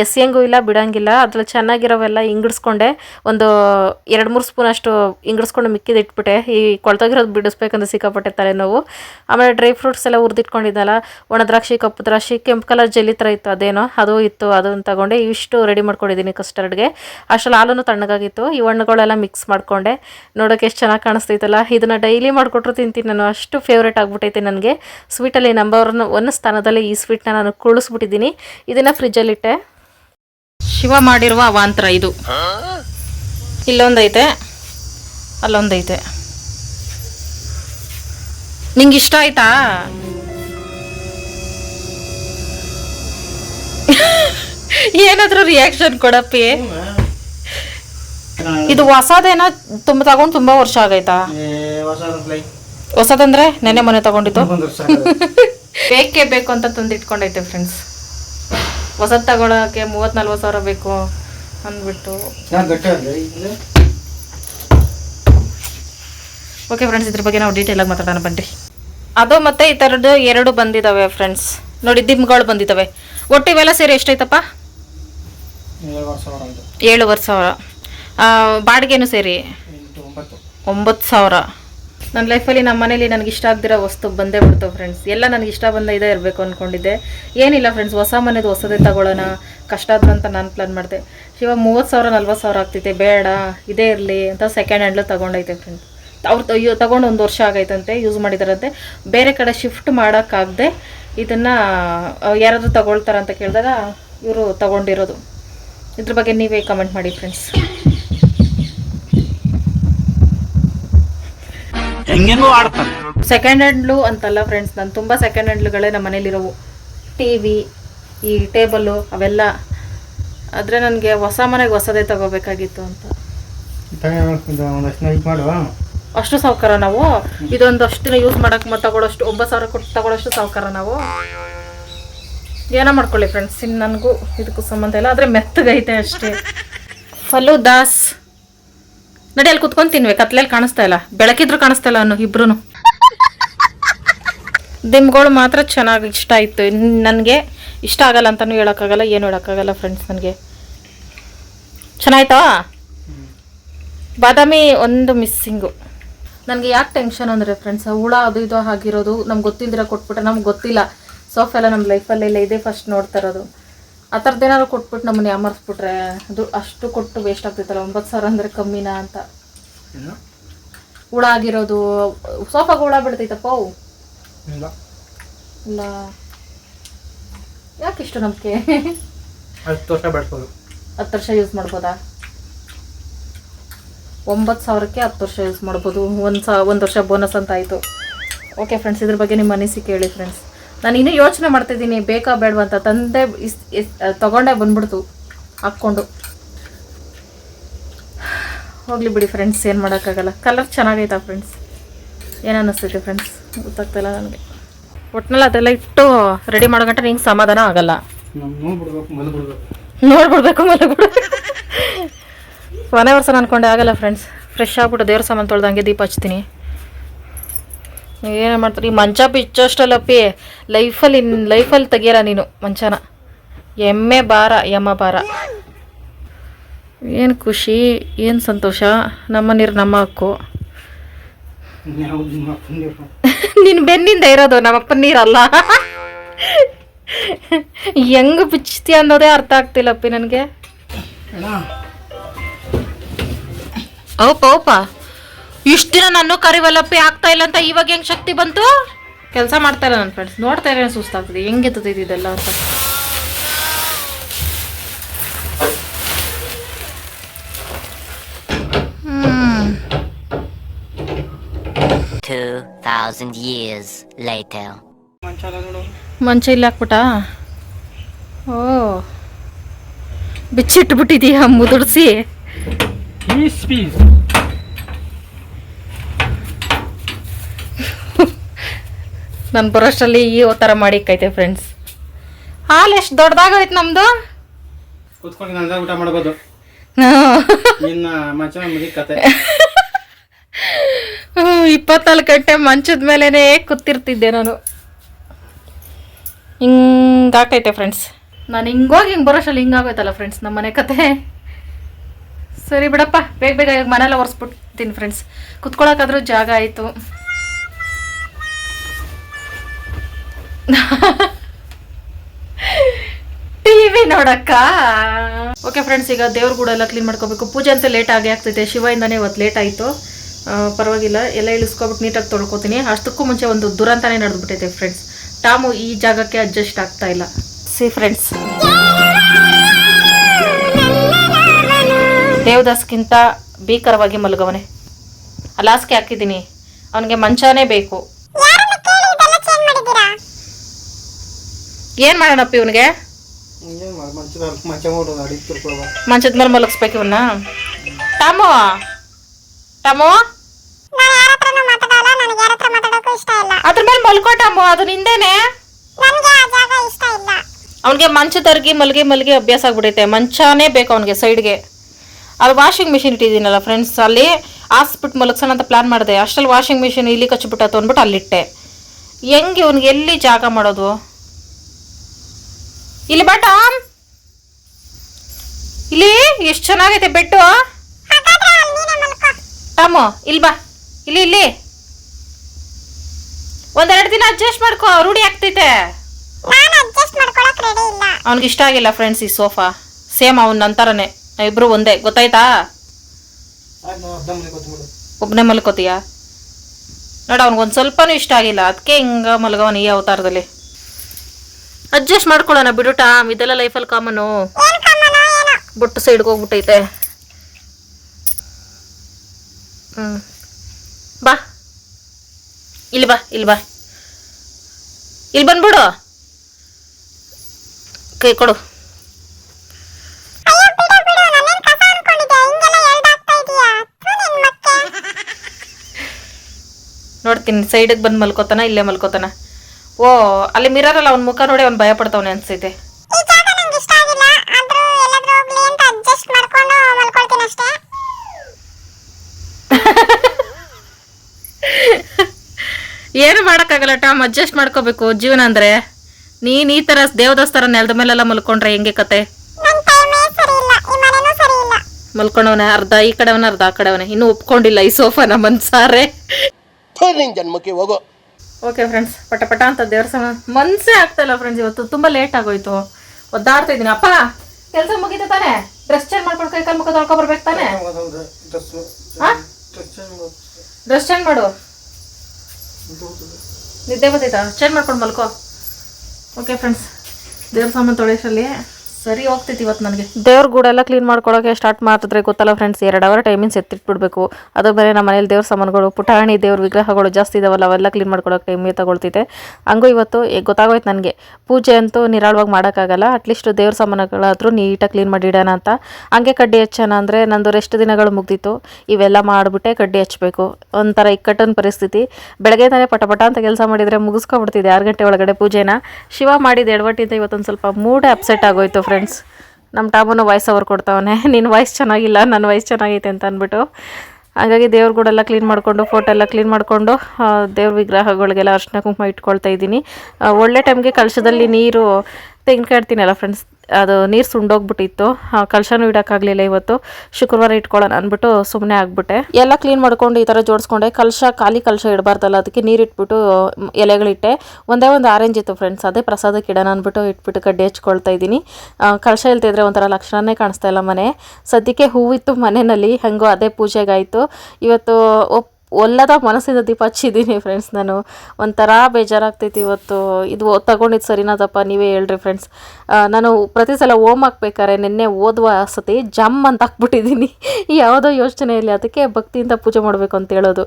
ಎಸೆಯಂಗೂ ಇಲ್ಲ, ಬಿಡಂಗಿಲ್ಲ. ಅದ್ರಲ್ಲಿ ಚೆನ್ನಾಗಿರೋವೆಲ್ಲ ಇಂಗಿಡಿಸ್ಕೊಂಡೆ. ಒಂದು ಎರಡು ಮೂರು ಸ್ಪೂನ್ ಅಷ್ಟು ಇಂಗಿಡಿಸ್ಕೊಂಡು ಮಿಕ್ಕಿದ ಇಟ್ಬಿಟ್ಟೆ. ಈ ಕೊಳ್ತೋಗಿರೋದು ಬಿಡಿಸ್ಬೇಕು ಮಲ್ಕೋಬೇಕಂದ್ರೆ ಸಿಕ್ಕಾಪಟ್ಟೆ ತಲೆನೋವು. ಆಮೇಲೆ ಡ್ರೈ ಫ್ರೂಟ್ಸ್ ಎಲ್ಲ ಹುರಿದಿಟ್ಕೊಂಡಿದ್ದಲ್ಲ ಒಣ ದ್ರಾಕ್ಷಿ ಕಪ್ಪು ದ್ರಾಕ್ಷಿ ಕೆಂಪು ಕಲರ್ ಜೆಲ್ಲಿ ಥರ ಇತ್ತು ಅದೇನೋ ಅದು ಇತ್ತು ಅದನ್ನು ತಗೊಂಡೆ. ಇಷ್ಟು ರೆಡಿ ಮಾಡ್ಕೊಂಡಿದ್ದೀನಿ ಕಸ್ಟರ್ಡ್ಗೆ ಅಷ್ಟರಲ್ಲಿ ಹಾಲೂ ತಣ್ಣಗಾಗಿತ್ತು. ಈ ಹಣ್ಣುಗಳೆಲ್ಲ ಮಿಕ್ಸ್ ಮಾಡಿಕೊಂಡೆ. ನೋಡೋಕೆ ಎಷ್ಟು ಚೆನ್ನಾಗಿ ಕಾಣಿಸ್ತೈತಲ್ಲ. ಇದನ್ನು ಡೈಲಿ ಮಾಡಿಕೊಟ್ರು ತಿಂತೀನಿ ನಾನು. ಅಷ್ಟು ಫೇವ್ರೇಟ್ ಆಗಿಬಿಟ್ಟೈತೆ ನನಗೆ. ಸ್ವೀಟಲ್ಲಿ ನಂಬರ್ ಒನ್ ಸ್ಥಾನದಲ್ಲಿ ಈ ಸ್ವೀಟ್ನ ನಾನು ಕುಳಿಸ್ಬಿಟ್ಟಿದ್ದೀನಿ. ಇದನ್ನು ಫ್ರಿಜ್ಜಲ್ಲಿಟ್ಟೆ ಶಿವ ಮಾಡಿರುವ ಅವಾಂತರ ಇದು. ಇಲ್ಲೊಂದೈತೆ. ಅಲ್ಲೊಂದೈತೆ. ನಿಂಗೆ ಇಷ್ಟ ಆಯ್ತಾ? ಏನಾದ್ರೂ ರಿಯಾಕ್ಷನ್ ಕೊಡಪ್ಪಿ. ಇದು ಹೊಸದೇನೋ ತುಂಬ ತಗೊಂಡು ತುಂಬಾ ವರ್ಷ ಆಗೈತಾ? ಹೊಸದಂದ್ರೆ ನೆನ್ನೆ ಮೊನ್ನೆ ತಗೊಂಡಿತ್ತು ಬೇಕೆ ಬೇಕೇ ಅಂತ ತಂದಿಟ್ಕೊಂಡೈತೆ ಫ್ರೆಂಡ್ಸ್ ಹೊಸದ್ ತಗೊಳಕ್ಕೆ ಮೂವತ್ ನಲ್ವತ್ ಸಾವಿರ ಬೇಕು ಅಂದ್ಬಿಟ್ಟು. ಓಕೆ ಫ್ರೆಂಡ್ಸ್ ಇದ್ರ ಬಗ್ಗೆ ನಾವು ಡೀಟೇಲ್ ಆಗಿ ಮಾತಾಡೋಣ ಬನ್ರಿ. ಅದು ಮತ್ತೆ ಈ ಥರದ್ದು ಎರಡು ಬಂದಿದ್ದಾವೆ ಫ್ರೆಂಡ್ಸ್ ನೋಡಿ ದಿಮ್ಗಳು ಬಂದಿದ್ದಾವೆ ಒಟ್ಟು ಇವೆಲ್ಲ ಸೇರಿ ಎಷ್ಟೈತಪ್ಪ? ಏಳುವರೆ ಸಾವಿರ ಬಾಡಿಗೆನೂ ಸೇರಿ? ಒಂಬತ್ತು ಸಾವಿರ. ನನ್ನ ಲೈಫಲ್ಲಿ ನಮ್ಮ ಮನೇಲಿ ನನಗೆ ಇಷ್ಟ ಆಗ್ದಿರೋ ವಸ್ತು ಬಂದೇ ಬಿಡ್ತು ಫ್ರೆಂಡ್ಸ್ ಎಲ್ಲ ನನಗೆ ಇಷ್ಟ ಬಂದ ಇದೇ ಇರಬೇಕು ಅಂದ್ಕೊಂಡಿದ್ದೆ ಏನಿಲ್ಲ ಫ್ರೆಂಡ್ಸ್ ಹೊಸ ಮನೇದು ಹೊಸದೇ ತಗೊಳ್ಳೋಣ. ಕಷ್ಟ ಆದ್ರೆ ಅಂತ ನಾನು ಪ್ಲಾನ್ ಮಾಡಿದೆ. ಶಿವ, ಮೂವತ್ತು ಸಾವಿರ, ನಲ್ವತ್ತು ಸಾವಿರ ಆಗ್ತೈತೆ. ಬೇಡ, ಇದೇ ಇರಲಿ ಅಂತ ಸೆಕೆಂಡ್ ಹ್ಯಾಂಡ್ಲು ತೊಗೊಂಡೈತೆ ಫ್ರೆಂಡ್ಸ್ ಅವ್ರು ಅಯ್ಯೋ ತಗೊಂಡು ಒಂದು ವರ್ಷ ಆಗೈತಂತೆ ಯೂಸ್ ಮಾಡಿದಾರಂತೆ. ಬೇರೆ ಕಡೆ ಶಿಫ್ಟ್ ಮಾಡೋಕ್ಕಾಗದೆ ಇದನ್ನು ಯಾರಾದರೂ ತಗೊಳ್ತಾರಂತ ಕೇಳಿದಾಗ ಇವರು ತಗೊಂಡಿರೋದು. ಇದ್ರ ಬಗ್ಗೆ ನೀವೇ ಕಮೆಂಟ್ ಮಾಡಿ ಫ್ರೆಂಡ್ಸ್ ಸೆಕೆಂಡ್ ಹ್ಯಾಂಡ್ಲು ಅಂತಲ್ಲ ಫ್ರೆಂಡ್ಸ್ ನಾನು ತುಂಬ ಸೆಕೆಂಡ್ ಹ್ಯಾಂಡ್ಲುಗಳೇ ನಮ್ಮ ಮನೇಲಿರೋವು. ಟಿ ವಿ ಈ ಟೇಬಲ್ಲು ಅವೆಲ್ಲ. ಆದರೆ ನನಗೆ ಹೊಸ ಮನೆಗೆ ಹೊಸದೇ ತಗೋಬೇಕಾಗಿತ್ತು ಅಂತ. ಅಷ್ಟು ಸಾವುಕಾರ ನಾವು. ಇದೊಂದು ಅಷ್ಟು ದಿನ ಯೂಸ್ ಮಾಡೋಕೆ ಮತ್ತೆ ತಗೊಳ್ಳೋಷ್ಟು ಒಂಬತ್ತು ಸಾವಿರ ಕೊಟ್ಟು ತಗೊಳ್ಳೋಷ್ಟು ಸಾವುಕಾರ ನಾವು. ಏನೋ ಮಾಡ್ಕೊಳ್ಳಿ ಫ್ರೆಂಡ್ಸ್ ಇನ್ನು ನನಗೂ ಇದಕ್ಕೂ ಸಂಬಂಧ ಇಲ್ಲ ಆದರೆ ಮೆತ್ತಗೈತೆ ಅಷ್ಟೇ. ಫಲು ದಾಸ್. ನಡಿ ಅಲ್ಲಿ ಕುತ್ಕೊಂಡು ತಿನ್ಬೇಕು ಕತ್ಲೆಯಲ್ಲಿ ಕಾಣಿಸ್ತಾ ಇಲ್ಲ. ಬೆಳಕಿದ್ರು ಕಾಣಿಸ್ತಾ ಇಲ್ಲ ಅನ್ನೋ ಇಬ್ರು ದಿಮ್ಗಳು ಮಾತ್ರ ಚೆನ್ನಾಗಿ ಇಷ್ಟ ಆಯಿತು. ನನಗೆ ಇಷ್ಟ ಆಗಲ್ಲ ಅಂತಲೂ ಹೇಳೋಕ್ಕಾಗಲ್ಲ ಏನು ಹೇಳೋಕ್ಕಾಗಲ್ಲ ಫ್ರೆಂಡ್ಸ್ ನನಗೆ. ಚೆನ್ನಾಯ್ತಾ? ಬಾದಾಮಿ ಒಂದು ಮಿಸ್ಸಿಂಗು ನನಗೆ ಯಾಕೆ ಟೆನ್ಷನ್ ಅಂದರೆ ಫ್ರೆಂಡ್ಸ್ ಹುಳ ಅದು ಇದು ಆಗಿರೋದು ನಮ್ಗೆ ಗೊತ್ತಿಲ್ಲದಿರ ಕೊಟ್ಬಿಟ್ರೆ ನಮ್ಗೆ ಗೊತ್ತಿಲ್ಲ. ಸೋಫ್ ಎಲ್ಲ ನಮ್ಮ ಲೈಫಲ್ಲೆಲ್ಲ ಇದೇ ಫಸ್ಟ್ ನೋಡ್ತಾ ಇರೋದು. ಆ ಥರದ್ದು ಏನಾದ್ರು ಕೊಟ್ಬಿಟ್ಟು ನಮ್ಮನ್ನು ಯಾಮರ್ಸ್ಬಿಟ್ರೆ ಅದು ಅಷ್ಟು ಕೊಟ್ಟು ವೇಸ್ಟ್ ಆಗ್ತೈತಲ್ಲ ಒಂಬತ್ತು ಸಾವಿರ ಅಂದರೆ ಕಮ್ಮಿನಾ ಅಂತ. ಹುಳ ಆಗಿರೋದು ಸೋಫಾಗ ಹುಳ ಬಿಡ್ತೈತಪ್ಪ ಅವು? ಇಲ್ಲ. ಇಲ್ಲ. ಯಾಕೆ ಇಷ್ಟು ನಂಬಿಕೆ? ಹತ್ತು ವರ್ಷ ಬೆಳೆಸ್ಬೋದು. ಹತ್ತು ವರ್ಷ ಯೂಸ್ ಮಾಡ್ಬೋದಾ? ಒಂಬತ್ತು ಸಾವಿರಕ್ಕೆ ಹತ್ತು ವರ್ಷ ಯೂಸ್ ಮಾಡ್ಬೋದು. ಒಂದು ಸಾ ಒಂದು ವರ್ಷ ಬೋನಸ್ ಅಂತ ಆಯಿತು. ಓಕೆ ಫ್ರೆಂಡ್ಸ್ ಇದ್ರ ಬಗ್ಗೆ ನಿಮ್ಮ ಅನಿಸಿ ಕೇಳಿ ಫ್ರೆಂಡ್ಸ್ ನಾನು ಇನ್ನೂ ಯೋಚನೆ ಮಾಡ್ತಿದ್ದೀನಿ ಬೇಕಾ ಬೇಡ ಅಂತ ತಂದೆ ಇಸ್ ಇಸ್ ತೊಗೊಂಡೇ ಬಂದ್ಬಿಡ್ತು. ಹಾಕ್ಕೊಂಡು. ಹೋಗಲಿ ಬಿಡಿ ಫ್ರೆಂಡ್ಸ್ ಏನು ಮಾಡೋಕ್ಕಾಗಲ್ಲ. ಕಲರ್ ಚೆನ್ನಾಗೈತಾ ಫ್ರೆಂಡ್ಸ್ ಏನು ಅನ್ನಿಸ್ತೈತೆ ಫ್ರೆಂಡ್ಸ್ ಗೊತ್ತಾಗ್ತಾಯಿಲ್ಲ ನನಗೆ. ಒಟ್ನಲ್ಲಿ ಅದೆಲ್ಲ ಇಟ್ಟು ರೆಡಿ ಮಾಡೋ ಗಂಟೆ ನಿಂಗೆ ಸಮಾಧಾನ ಆಗಲ್ಲ. ನೋಡ್ಬಿಡ್ಬೇಕು ಮಲ್ ಬಿಡ್ಬೇಕು ನೋಡ್ಬಿಡ್ಬೇಕು ಮಲಗ್ಬಿಡು ಮನೆ ವರ್ಷ ಅನ್ಕೊಂಡೆ, ಆಗಲ್ಲ ಫ್ರೆಂಡ್ಸ್ ಫ್ರೆಶ್ ಆಗ್ಬಿಟ್ಟು ದೇವ್ರ ಸಾಮಾನು ತೊಳ್ದಂಗೆ ದೀಪ ಹಚ್ತೀನಿ. ಏನು ಮಾಡ್ತಾರೆ? ಈ ಮಂಚ ಬಿಚ್ಚೋಷ್ಟಲ್ಲಪ್ಪಿ ಲೈಫಲ್ಲಿ ಲೈಫಲ್ಲಿ ತೆಗಿಯಲ್ಲ ನೀನು ಮಂಚನ. ಎಮ್ಮೆ ಭಾರ, ಯಮ ಭಾರ. ಏನು ಖುಷಿ, ಏನು ಸಂತೋಷ. ನಮ್ಮ ನೀರು ನಮ್ಮ ಹಕ್ಕು. ನೀನು ಬೆನ್ನಿಂದ ಇರೋದು ನಮ್ಮಪ್ಪನ ನೀರಲ್ಲ. ಹೆಂಗ್ ಬಿಚ್ತಿ ಅನ್ನೋದೇ ಅರ್ಥ ಆಗ್ತಿಲ್ಲಪ್ಪಿ ನನಗೆ. ಓಪ ಓಪ. ಇಷ್ಟು ದಿನ ನಾನು ಕರಿವಲ್ಲಪ್ಪಿ ಆಗ್ತಾ ಇಲ್ಲ ಅಂತ ಇವಾಗ ಹೆಂಗ್ ಶಕ್ತಿ ಬಂತು? ಕೆಲಸ ಮಾಡ್ತಾ ಇಲ್ಲ ನನ್ನ ಫ್ರೆಂಡ್ಸ್ ನೋಡ್ತಾ ಇರೋ ಸುಸ್ತಾಗ್ತದೆ. ಹೆಂಗೆ ಎತ್ತದೈತಿ ಇದೆಲ್ಲ ಅಂತ. Two thousand years later. ಮಂಚ ಇಲ್ಲ ನೋಡು. ಮಂಚ ಇಲ್ಲಿ ಹಾಕ್ಬಿಟ್ಟ? ಓ. ಬಿಚ್ಚಿಟ್ಬಿಟ್ಟಿದೀಯ ಮುದುಡ್ಸಿ. ಪೀಸ್ ಪೀಸ್ ನಾನು ಬರೋಷ್ಟರಲ್ಲಿ ಈ ಥರ ಮಾಡಿ ಕೈತೆ ಫ್ರೆಂಡ್ಸ್ ಹಾಲು ಎಷ್ಟು ದೊಡ್ಡದಾಗೋಯ್ತು ನಮ್ಮದು ಕೂತ್ಕೊಂಡು ಊಟ ಮಾಡ್ಬೋದು. ಇನ್ನ ಮಂಚ ಮುಗಿ ಕತೆ. ಇಪ್ಪತ್ನಾಲ್ಕು ಗಂಟೆ ಮಂಚದ ಮೇಲೇ ಕೂತಿರ್ತಿದ್ದೆ ನಾನು. ಹಿಂಗಾಕೈತೆ ಫ್ರೆಂಡ್ಸ್ ನಾನು ಹಿಂಗೋಗಿ ಹಿಂಗೆ ಬರೋಷ್ಟಲ್ಲಿ ಹಿಂಗಾಗೋಯ್ತಲ್ಲ ಫ್ರೆಂಡ್ಸ್ ನಮ್ಮ ಮನೆ ಕತೆ. ಸರಿ ಬಿಡಪ್ಪ, ಬೇಗ ಬೇಗ ಇವಾಗ ಮನೆಲ್ಲ ಒರೆಸ್ಬಿಡ್ತೀನಿ ಫ್ರೆಂಡ್ಸ್ ಕುತ್ಕೊಳಕ್ಕಾದ್ರೂ ಜಾಗ ಆಯಿತು. ಟಿವಿ ನೋಡಕ್ಕ? ಓಕೆ ಫ್ರೆಂಡ್ಸ್ ಈಗ ದೇವ್ರ ಕೂಡ ಎಲ್ಲ ಕ್ಲೀನ್ ಮಾಡ್ಕೋಬೇಕು. ಪೂಜೆ ಅಂತ ಲೇಟ್ ಆಗಿ ಆಗ್ತೈತೆ. ಶಿವಯಿಂದನೇ ಇವತ್ತು ಲೇಟ್ ಆಯಿತು. ಪರವಾಗಿಲ್ಲ, ಎಲ್ಲ ಇಳಿಸ್ಕೊಬಿಟ್ಟು ನೀಟಾಗಿ ತೊಳ್ಕೊತೀನಿ. ಅಷ್ಟಕ್ಕೂ ಮುಂಚೆ ಒಂದು ದುರಂತನೇ ನಡೆದ್ಬಿಟ್ಟೈತೆ ಫ್ರೆಂಡ್ಸ್ ಟಾಮು ಈ ಜಾಗಕ್ಕೆ ಅಡ್ಜಸ್ಟ್ ಆಗ್ತಾ ಇಲ್ಲ. ಸಿ ಫ್ರೆಂಡ್ಸ್ ದೇವದಾಸ್ಗಿಂತ ಭೀಕರವಾಗಿ ಮಲಗವನೆ ಅಲ್ಲಿ ಹಾಸಿಗೆ ಹಾಕಿದ್ದೀನಿ. ಅವನಿಗೆ ಮಂಚಾನೇ ಬೇಕು. ಯಾರನ್ನ ಕೇಳಿ ಇದೆಲ್ಲ ಚೇಂಜ್ ಮಾಡಿದ್ದೀರಾ? ಏನು ಮಾಡೋಣಪ್ಪ ಇವನಿಗೆ? ಏನು ಮಂಚದ ಮಂಚ ಮಾಡೋದು ಅಡಿಗೆ ತಿರ್ಕೊಳ್ಬ ಮಂಚದ ಮೇಲೆ ಮಲಗಿಸ್ಬೇಕು ಇವನ್ನ ಟಾಮು! ಟಾಮು! ನಾನು ಯಾರ ಹತ್ರನೂ ಮಾತಾಡಲ್ಲ ನನಗೆ ಯಾರ ಹತ್ರ ಮಾತಾಡೋಕ್ಕೂ ಇಷ್ಟ ಇಲ್ಲ. ಅದ್ರ ಮೇಲೆ ಮಲ್ಕೋ ಟಾಮು ಅದು ನಿಂದೇನೆ. ನನಗೆ ಆ ಜಾಗ ಇಷ್ಟ ಇಲ್ಲ. ಅವನಿಗೆ ಮಂಚದರ್ಗಿ ಮಲ್ಗಿ ಮಲ್ಗಿ ಅಭ್ಯಾಸ ಆಗ್ಬಿಟ್ಟೈತೆ ಮಂಚಾನೇ ಬೇಕು ಅವನಿಗೆ ಸೈಡ್ಗೆ. ಅಲ್ಲಿ ವಾಷಿಂಗ್ ಮಿಷಿನ್ ಇಟ್ಟಿದ್ದೀನಲ್ಲ ಫ್ರೆಂಡ್ಸ್ ಅಲ್ಲಿ ಹಾಸ್ಬಿಟ್ಟು ಮಲಗ್ಸೋಣ ಅಂತ ಪ್ಲಾನ್ ಮಾಡಿದೆ. ಅಷ್ಟಲ್ಲಿ ವಾಷಿಂಗ್ ಮಿಷಿನ್ ಇಲ್ಲಿ ಕಚ್ಚಿಬಿಟ್ಟು ಅಂದ್ಬಿಟ್ಟು ಅಲ್ಲಿಟ್ಟೆ ಹೆಂಗೆ ಇವನಿಗೆ ಎಲ್ಲಿ ಜಾಗ ಮಾಡೋದು? ಇಲ್ಲಿ ಬಾ ಟಾಮ್ ಇಲ್ಲಿ ಎಷ್ಟು ಚೆನ್ನಾಗೈತೆ ಬೆಟ್ಟು ಟಾಮು ಇಲ್ಲಿ ಬಾ. ಇಲ್ಲಿ ಇಲ್ಲಿ. ಒಂದೆರಡು ದಿನ ಅಡ್ಜಸ್ಟ್ ಮಾಡ್ಕೋ ರೂಢಿ ಆಗ್ತೈತೆ. ಅವ್ನಿಗೆ ಇಷ್ಟ ಆಗಿಲ್ಲ ಫ್ರೆಂಡ್ಸ್ ಈ ಸೋಫಾ ಸೇಮ್ ಅವನ ನಂತರನೇ. ಇಬ್ರು ಒಂದೇ ಗೊತ್ತಾಯ್ತಾ? ಒಬ್ಬನೇ ಮಲ್ಕೋತೀಯ? ನೋಡ ಅವ್ನಿಗೊಂದು ಸ್ವಲ್ಪನೂ ಇಷ್ಟ ಆಗಿಲ್ಲ. ಅದಕ್ಕೆ ಹಿಂಗ ಮಲಗವನ ಈ ಅವತಾರದಲ್ಲಿ. ಅಡ್ಜಸ್ಟ್ ಮಾಡ್ಕೊಳ್ಳೋಣ ಬಿಡು ಟಾಮ್ ಇದೆಲ್ಲ ಲೈಫಲ್ಲಿ ಕಾಮನು ಏನ್ ಕಮ್ಮನೋ ಏನೋ? ಬೊಟ್ಟು ಸೈಡ್ಗೆ ಹೋಗ್ಬಿಟ್ಟೈತೆ. ಹ್ಞೂ ಬಾ. ಇಲ್ಲಿ ಬಾ ಇಲ್ಲಿ ಬಾ. ಇಲ್ಲಿ ಬಂದ್ಬಿಡು. ಕೈ ಕೊಡು. ನೋಡ್ತೀನಿ ಸೈಡಿಗೆ ಬಂದು ಮಲ್ಕೋತಾನ ಇಲ್ಲೇ ಮಲ್ಕೋತಾನ. ಓ ಅಲ್ಲಿ ಮಿರರಲ್ಲ ಅವ್ನ ಮುಖ ನೋಡಿ ಅವ್ನು ಭಯ ಪಡ್ತಾವನೆ ಅನ್ಸೈತೆ. ಏನು ಮಾಡೋಕ್ಕಾಗಲ್ಲ ಟಾಮ್ ಅಡ್ಜಸ್ಟ್ ಮಾಡ್ಕೋಬೇಕು ಜೀವನ ಅಂದರೆ. ನೀನು ಈ ಥರ ದೇವದಸ್ತರ ನೆಲದ ಮೇಲೆಲ್ಲ ಮಲ್ಕೊಂಡ್ರೆ ಹೆಂಗೆ ಕತೆ? ಮಲ್ಕೊಂಡವನೇ ಅರ್ಧ ಈ ಕಡೆವನ ಅರ್ಧ ಆ ಕಡೆವನೇ ಇನ್ನೂ ಒಪ್ಕೊಂಡಿಲ್ಲ ಈ ಸೋಫಾನ ನಿನ್ ಜನ್ಮಕ್ಕೆ ಹೋಗೋ. ಓಕೆ ಫ್ರೆಂಡ್ಸ್ ಪಟ ಪಟ ಅಂತ ದೇವ್ರ ಸಮ ಮನ್ಸೇ ಆಗ್ತಾ ಇಲ್ಲ ಫ್ರೆಂಡ್ಸ್ ಇವತ್ತು ತುಂಬಾ ಲೇಟ್ ಆಗೋಯ್ತು. ಒದ್ದಾಡ್ತಾ ಇದ್ದೀನಿ. ಅಪ್ಪ ಕೆಲಸ ಮುಗಿತ ತಾನೆ? ಡ್ರೆಸ್ ಚೇಂಜ್ ಮಾಡ್ಕೊಂಡು ಕೈ ಕಾಲು ಮುಖ ತೊಳ್ಕೊ ಬರ್ಬೇಕು ತಾನೆ? ಹೌದು ಡ್ರೆಸ್ ಚೇಂಜ್ ಮಾಡು. ಡ್ರೆಸ್ ಚೇಂಜ್ ಮಾಡು. ನಿದ್ದೆ ಬರ್ತೈತಾ ಚೇಂಜ್ ಮಾಡ್ಕೊಂಡು ಮಲ್ಕೋ. ಓಕೆ ಫ್ರೆಂಡ್ಸ್ ದೇವ್ರ ಸಾಮಾನು ತೊಳೆಯೋಷ್ಟರಲ್ಲಿ ಸರಿ ಹೋಗ್ತೈತಿ ಇವತ್ತು ನನಗೆ. ದೇವ್ರ ಗೂಡೆಲ್ಲ ಕ್ಲೀನ್ ಮಾಡ್ಕೊಳ್ಳೋಕೆ ಸ್ಟಾರ್ಟ್ ಮಾಡ್ತಿದ್ರೆ ಗೊತ್ತಲ್ಲ ಫ್ರೆಂಡ್ಸ್ ಎರಡು ಅವರ್ ಟೈಮಿಂಗ್ಸ್ ಎತ್ತಿಟ್ಬಿಡ್ಬೇಕು ಅದು ಬೇರೆ ನಮ್ಮ ಮನೇಲಿ ದೇವ್ರ ಸಾಮಾನುಗಳು, ಪುಟಾಣಿ ದೇವ್ರ ವಿಗ್ರಹಗಳು ಜಾಸ್ತಿ ಇದಾವಲ್ಲ, ಅವೆಲ್ಲ ಕ್ಲೀನ್ ಮಾಡ್ಕೊಳ್ಳೋಕೆ ಟೈಮ್ ತಗೊಳ್ತಿದ್ದೆ ಹಂಗೂ ಇವತ್ತು ಗೊತ್ತಾಗೋಯ್ತು ನನಗೆ. ಪೂಜೆ ಅಂತೂ ನಿರಾಳವಾಗಿ ಮಾಡೋಕ್ಕಾಗಲ್ಲ. ಅಟ್ಲೀಸ್ಟ್ ದೇವ್ರ ಸಾಮಾನುಗಳಾದರೂ ನೀಟಾಗಿ ಕ್ಲೀನ್ ಮಾಡಿ ಇಡೋಣ ಅಂತ. ಹಂಗೆ ಕಡ್ಡಿ ಹಚ್ಚೋಣ ಅಂದರೆ ನಂದು ರೆಸ್ಟ್ ದಿನಗಳು ಮುಗ್ದಿತ್ತು. ಇವೆಲ್ಲ ಮಾಡಿಬಿಟ್ಟೆ ಕಡ್ಡಿ ಹಚ್ಚಬೇಕು. ಒಂಥರ ಇಕ್ಕಟ್ಟಿನ ಪರಿಸ್ಥಿತಿ. ಬೆಳಗ್ಗೆ ತಾನೇ ಪಟ ಪಟ ಅಂತ ಕೆಲಸ ಮಾಡಿದರೆ ಮುಗಿಸ್ಕೊಬಿಡ್ತಿದ್ದೆ ಆರು ಗಂಟೆ ಒಳಗಡೆ ಪೂಜೆನ. ಶಿವ ಮಾಡಿದ ಎಡವಟ್ಟಿಂದ ಇವತ್ತೊಂದು ಸ್ವಲ್ಪ ಮೂಡ್ ಅಪ್ಸೆಟ್ ಆಗೋಯ್ತು ನಮ್ಮ ಟಾಮನು ವಾಯ್ಸ್ ಅವ್ರು ಕೊಡ್ತಾವನೆ. ನಿನ್ನ ವಾಯ್ಸ್ ಚೆನ್ನಾಗಿಲ್ಲ ನನ್ನ ವಾಯ್ಸ್ ಚೆನ್ನಾಗೈತೆ ಅಂತ ಅಂದ್ಬಿಟ್ಟು. ಹಾಗಾಗಿ ದೇವ್ರ ಗೂಡೆಲ್ಲ ಕ್ಲೀನ್ ಮಾಡಿಕೊಂಡು ಫೋಟೋ ಎಲ್ಲ ಕ್ಲೀನ್ ಮಾಡಿಕೊಂಡು ದೇವ್ರ ವಿಗ್ರಹಗಳಿಗೆಲ್ಲ ಅರ್ಶಿನ ಕುಂಕುಮ ಇಟ್ಕೊಳ್ತಾ ಇದ್ದೀನಿ. ಒಳ್ಳೆ ಟೈಮ್ಗೆ ಕಲಶದಲ್ಲಿ ನೀರು ತೆಂಗಿನಕಾಯಿ ಇಡ್ತೀನಲ್ಲ ಫ್ರೆಂಡ್ಸ್ ಅದು ನೀರು ಸುಂಡೋಗ್ಬಿಟ್ಟಿತ್ತು. ಕಲಶನೂ ಇಡೋಕ್ಕಾಗಲಿಲ್ಲ ಇವತ್ತು. ಶುಕ್ರವಾರ ಇಟ್ಕೊಳ್ಳೋಣ ಅಂದ್ಬಿಟ್ಟು ಸುಮ್ಮನೆ ಆಗ್ಬಿಟ್ಟೆ. ಎಲ್ಲ ಕ್ಲೀನ್ ಮಾಡ್ಕೊಂಡು ಈ ಥರ ಜೋಡಿಸ್ಕೊಂಡೆ. ಕಲಶ, ಖಾಲಿ ಕಲಶ ಇಡಬಾರ್ದಲ್ಲ, ಅದಕ್ಕೆ ನೀರು ಇಟ್ಬಿಟ್ಟು ಎಲೆಗಳಿಟ್ಟೆ ಒಂದೇ ಒಂದು ಆರೆಂಜ್ ಇತ್ತು ಫ್ರೆಂಡ್ಸ್ ಅದೇ ಪ್ರಸಾದಕ್ಕೆ ಇಡೋಣ ಅಂದ್ಬಿಟ್ಟು ಇಟ್ಬಿಟ್ಟು ಕಡ್ಡಿ ಹಚ್ಕೊಳ್ತಾ ಇದ್ದೀನಿ. ಕಲಶ ಇಲ್ತಿದ್ರೆ ಒಂಥರ ಲಕ್ಷಣನೇ ಕಾಣಿಸ್ತಾ ಇಲ್ಲ ಮನೆ. ಸದ್ಯಕ್ಕೆ ಹೂವಿತ್ತು ಮನೆಯಲ್ಲಿ, ಹೆಂಗೋ ಅದೇ ಪೂಜೆಗಾಯಿತು. ಇವತ್ತು ಒಪ್ ಒಲ್ಲದ ಮನಸ್ಸಿಂದ ದೀಪ ಹಚ್ಚಿದ್ದೀನಿ ಫ್ರೆಂಡ್ಸ್ ನಾನು. ಒಂಥರ ಬೇಜಾರಾಗ್ತೈತಿ ಇವತ್ತು. ಇದು ತಗೊಂಡಿದ್ದು ಸರಿನಾದಪ್ಪ, ನೀವೇ ಹೇಳ್ರಿ ಫ್ರೆಂಡ್ಸ್ ನಾನು ಪ್ರತಿ ಸಲ ಓಮ್ ಹಾಕ್ಬೇಕಾರೆ ನಿನ್ನೆ ಓದುವ ಸತಿ ಜಮ್ ಅಂತ ಹಾಕ್ಬಿಟ್ಟಿದ್ದೀನಿ. ಯಾವುದೋ ಯೋಚನೆಯಲ್ಲಿ ಅದಕ್ಕೆ ಭಕ್ತಿಯಿಂದ ಪೂಜೆ ಮಾಡಬೇಕು ಅಂತ ಹೇಳೋದು.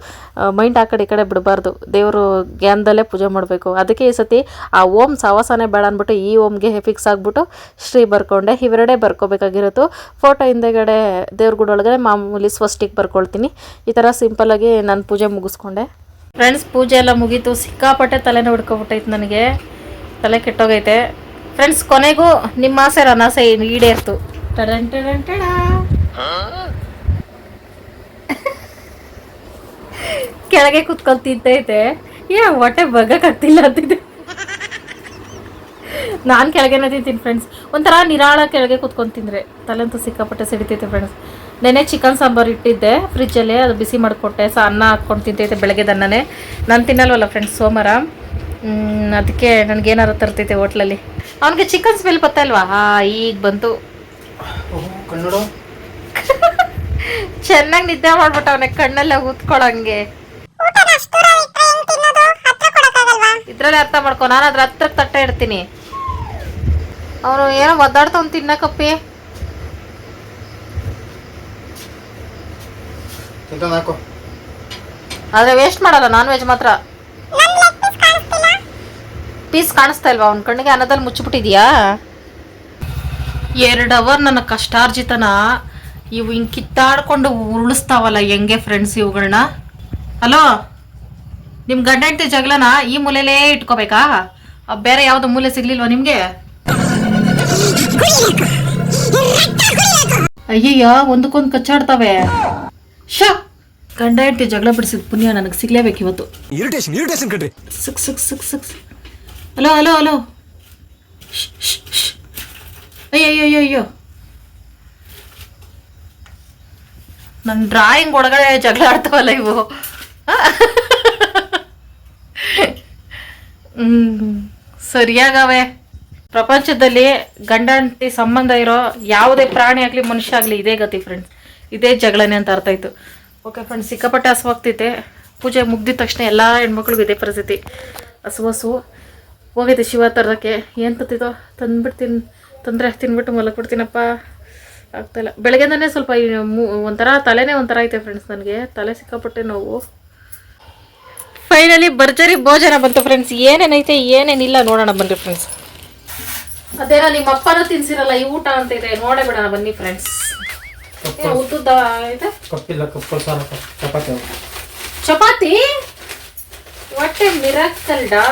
ಮೈಂಡ್ ಆ ಕಡೆ ಈ ಕಡೆ ಬಿಡಬಾರ್ದು. ದೇವರು ಜ್ಞಾನದಲ್ಲೇ ಪೂಜೆ ಮಾಡಬೇಕು. ಅದಕ್ಕೆ ಈ ಸತಿ ಆ ಓಮ್ ಸವಾಸನೆ ಬೇಡ ಅಂದ್ಬಿಟ್ಟು ಈ ಓಮ್ಗೆ ಫಿಕ್ಸ್ ಆಗಿಬಿಟ್ಟು ಶ್ರೀ ಬರ್ಕೊಂಡೆ. ಇವೆರಡೇ ಬರ್ಕೋಬೇಕಾಗಿರೋದು. ಫೋಟೋ ಹಿಂದೆಗಡೆ ದೇವ್ರ ಗುಡೊಳಗಡೆ ಮಾಮೂಲಿ ಸ್ವಸ್ಟಿಗೆ ಬರ್ಕೊಳ್ತೀನಿ. ಈ ಥರ ಸಿಂಪಲ್ಲಾಗಿ ನಾನು ಪೂಜೆ ಮುಗಿಸ್ಕೊಂಡೆ. ಫ್ರೆಂಡ್ಸ್ ಪೂಜೆ ಎಲ್ಲ ಮುಗೀತು. ಸಿಕ್ಕಾಪಟ್ಟೆ ತಲೆನೋ ಹೊಡ್ಕೊಬಿಟ್ಟೈತೆ ನನಗೆ. ತಲೆ ಕೆಟ್ಟೋಗೈತೆ. ಫ್ರೆಂಡ್ಸ್ ಕೊನೆಗೂ ನಿಮ್ಮ ಆಸೆ ಆಸೆ ಈಡೇರ್ತು. ಕೆಳಗೆ ಕುತ್ಕೊಂಡು ತಿಂತೈತೆ. ಏ, ಹೊಟ್ಟೆ ಬಗ್ಗಕ್ಕಾಗ್ತಿಲ್ಲ ಅಂತಿದ್ದೆ ನಾನು ಕೆಳಗೆನೇ ತಿಂತೀನಿ ಫ್ರೆಂಡ್ಸ್ ಒಂಥರ ನಿರಾಳ ಕೆಳಗೆ ಕುತ್ಕೊಂಡು ತಿಂದರೆ. ತಲೆಂತೂ ಸಿಕ್ಕಾಪಟ್ಟೆ ಸಿಡಿತೈತೆ ಫ್ರೆಂಡ್ಸ್ ನೆನೆ ಚಿಕನ್ ಸಾಂಬಾರು ಇಟ್ಟಿದ್ದೆ ಫ್ರಿಜ್ಜಲ್ಲಿ ಅದು ಬಿಸಿ ಮಾಡಿಕೊಟ್ಟೆ. ಸೊ ಅನ್ನ ಹಾಕ್ಕೊಂಡು ತಿಂತೈತೆ ಬೆಳಗ್ಗೆ ಅನ್ನನೇ ನಾನು ತಿನ್ನಲ್ವಲ್ಲ ಫ್ರೆಂಡ್ಸ್ ಸೋಮವಾರ. ಅದಕ್ಕೆ ನನಗೇನಾರು ತರ್ತೈತೆ ಹೋಟ್ಲಲ್ಲಿ. ಅವನಿಗೆ ಚಿಕನ್ ಸ್ಮೆಲ್ ಬರ್ತಾ ಅಲ್ವಾ ಹಾ ಈಗ ಬಂತು. ಚೆನ್ನಾಗಿ ನಿದ್ದೆ ಮಾಡ್ಬಿಟ್ಟು ಅವನಿಗೆ ಕಣ್ಣೆಲ್ಲ ಊದ್ಕೊಳಂಗೆ ಇದ್ರಲ್ಲಿ ಅರ್ಥ ಮಾಡ್ಕೊ ನಾನು ಅದ್ರ ಹತ್ರಕ್ಕೆ ತಟ್ಟೆ ಇಡ್ತೀನಿ. ಅವನು ಏನೋ ಒದ್ದಾಡ್ತಾವ್ ತಿನ್ನಕಪ್ಪಿ. ಚಿಕನ್ ಹಾಕು. ಆದ್ರೆ ವೇಸ್ಟ್ ಮಾಡಲ್ಲ ನಾನ್ ವೆಜ್ ಮಾತ್ರ. ಪೀಸ್ ಕಾಣಿಸ್ತಾ ಇಲ್ವಾ? ಅವ್ನ ಕಣ್ಣಿಗೆ ಅನ್ನದಲ್ಲಿ ಮುಚ್ಚಿಬಿಟ್ಟಿದ್ಯಾ? ಎರಡು ಅವರ್ ನನ್ನ ಕಷ್ಟಾರ್ಜಿತನ. ಇವು ಹಿಂಗೆ ಕಿತ್ತಾಡ್ಕೊಂಡು ಉರುಳಿಸ್ತಾವಲ್ಲ ಹೆಂಗೆ ಫ್ರೆಂಡ್ಸ್ ಇವುಗಳನ್ನ ಹಲೋ ನಿಮ್ಮ ಗಂಡ ಹೆಂಡತಿ ಜಗಳನ ಈ ಮೂಲೆಯಲ್ಲೇ ಇಟ್ಕೋಬೇಕಾ? ಬೇರೆ ಯಾವ್ದು ಮೂಲೆ ಸಿಗ್ಲಿಲ್ವಾ ನಿಮ್ಗೆ? ಅಯ್ಯಯ್ಯ, ಒಂದಕ್ಕೊಂದು ಕಚ್ಚಾಡ್ತವೆ. ಶ ಗಂಡ ಹೆಂಡತಿ ಜಗಳ ಬಿಡಿಸಿದ ಪುಣ್ಯ ನನಗೆ ಸಿಗ್ಲೇಬೇಕು ಇವತ್ತು. ಇರಿಟೇಷನ್ ಇರಿಟೇಷನ್ ಕಣ್ರಿ. ಸಿಕ್ ಸಿಕ್ ಸಿಕ್ ಸಿಕ್. ಹಲೋ ಹಲೋ ಹಲೋ ಅಯ್ಯೋ ಅಯ್ಯೋ ಅಯ್ಯೋ ಅಯ್ಯೋ. ನನ್ನ ಡ್ರಾಯಿಂಗ್ ಒಳಗಡೆ ಜಗಳ ಆಡ್ತಾವಲ್ಲ ಇವು. ಸರಿಯಾಗವೆ. ಪ್ರಪಂಚದಲ್ಲಿ ಗಂಡ ಹೆಂಡತಿ ಸಂಬಂಧ ಇರೋ ಯಾವುದೇ ಪ್ರಾಣಿ ಆಗಲಿ ಮನುಷ್ಯ ಆಗಲಿ ಇದೇ ಗತಿ ಫ್ರೆಂಡ್ಸ್ ಇದೇ ಜಗಳನೆ ಅಂತ ಅರ್ಥ ಆಯ್ತು. ಓಕೆ ಫ್ರೆಂಡ್ಸ್ ಸಿಕ್ಕಾಪಟ್ಟೆ ಹಸುವಾಗ್ತೈತೆ ಪೂಜೆ ಮುಗ್ದಿದ ತಕ್ಷಣ ಎಲ್ಲ ಹೆಣ್ಮಕ್ಳಿಗೂ ಇದೇ ಪರಿಸ್ಥಿತಿ. ಹಸು ಹಸು. ಹೋಗೈತೆ ಶಿವ ತರೋಕ್ಕೆ ಏನು ತತ್ತಿದೋ? ತಂದ್ಬಿಡ್ತೀನಿ. ತೊಂದರೆ ತಿನ್ಬಿಟ್ಟು ಮಲಗ್ಬಿಡ್ತೀನಪ್ಪ ಆಗ್ತಾಯಿಲ್ಲ ಬೆಳಗ್ಗೆನೇ ಸ್ವಲ್ಪ ಒಂಥರ ತಲೆನೇ ಒಂಥರ ಐತೆ ಫ್ರೆಂಡ್ಸ್ ನನಗೆ. ತಲೆ ಸಿಕ್ಕಾಪಟ್ಟೆ ನೋವು. ಫೈನಲಿ ಭರ್ಜರಿ ಭೋಜನ ಬಂತು ಫ್ರೆಂಡ್ಸ್ ಏನೇನೈತೆ ಏನೇನಿಲ್ಲ ನೋಡೋಣ ಬನ್ನಿ ಫ್ರೆಂಡ್ಸ್ ಅದೇನೋ ನಿಮ್ಮ ಅಪ್ಪನೂ ತಿನ್ಸಿರಲ್ಲ, ಈ ಊಟ ಅಂತ ಇದೆ. ನೋಡೇ ಬಿಡೋಣ ಬನ್ನಿ ಫ್ರೆಂಡ್ಸ್ ಉದ್ದುದ್ದ ಇದು? ಕಪ್ಪಿಲ್ಲ ಕಪ್ಪಲ್ ಸಾರ ಚಪಾತಿ. ಚಪಾತಿ? ಹೊಟ್ಟೆ ಮಿರಾಕಲ್ ಡಾ.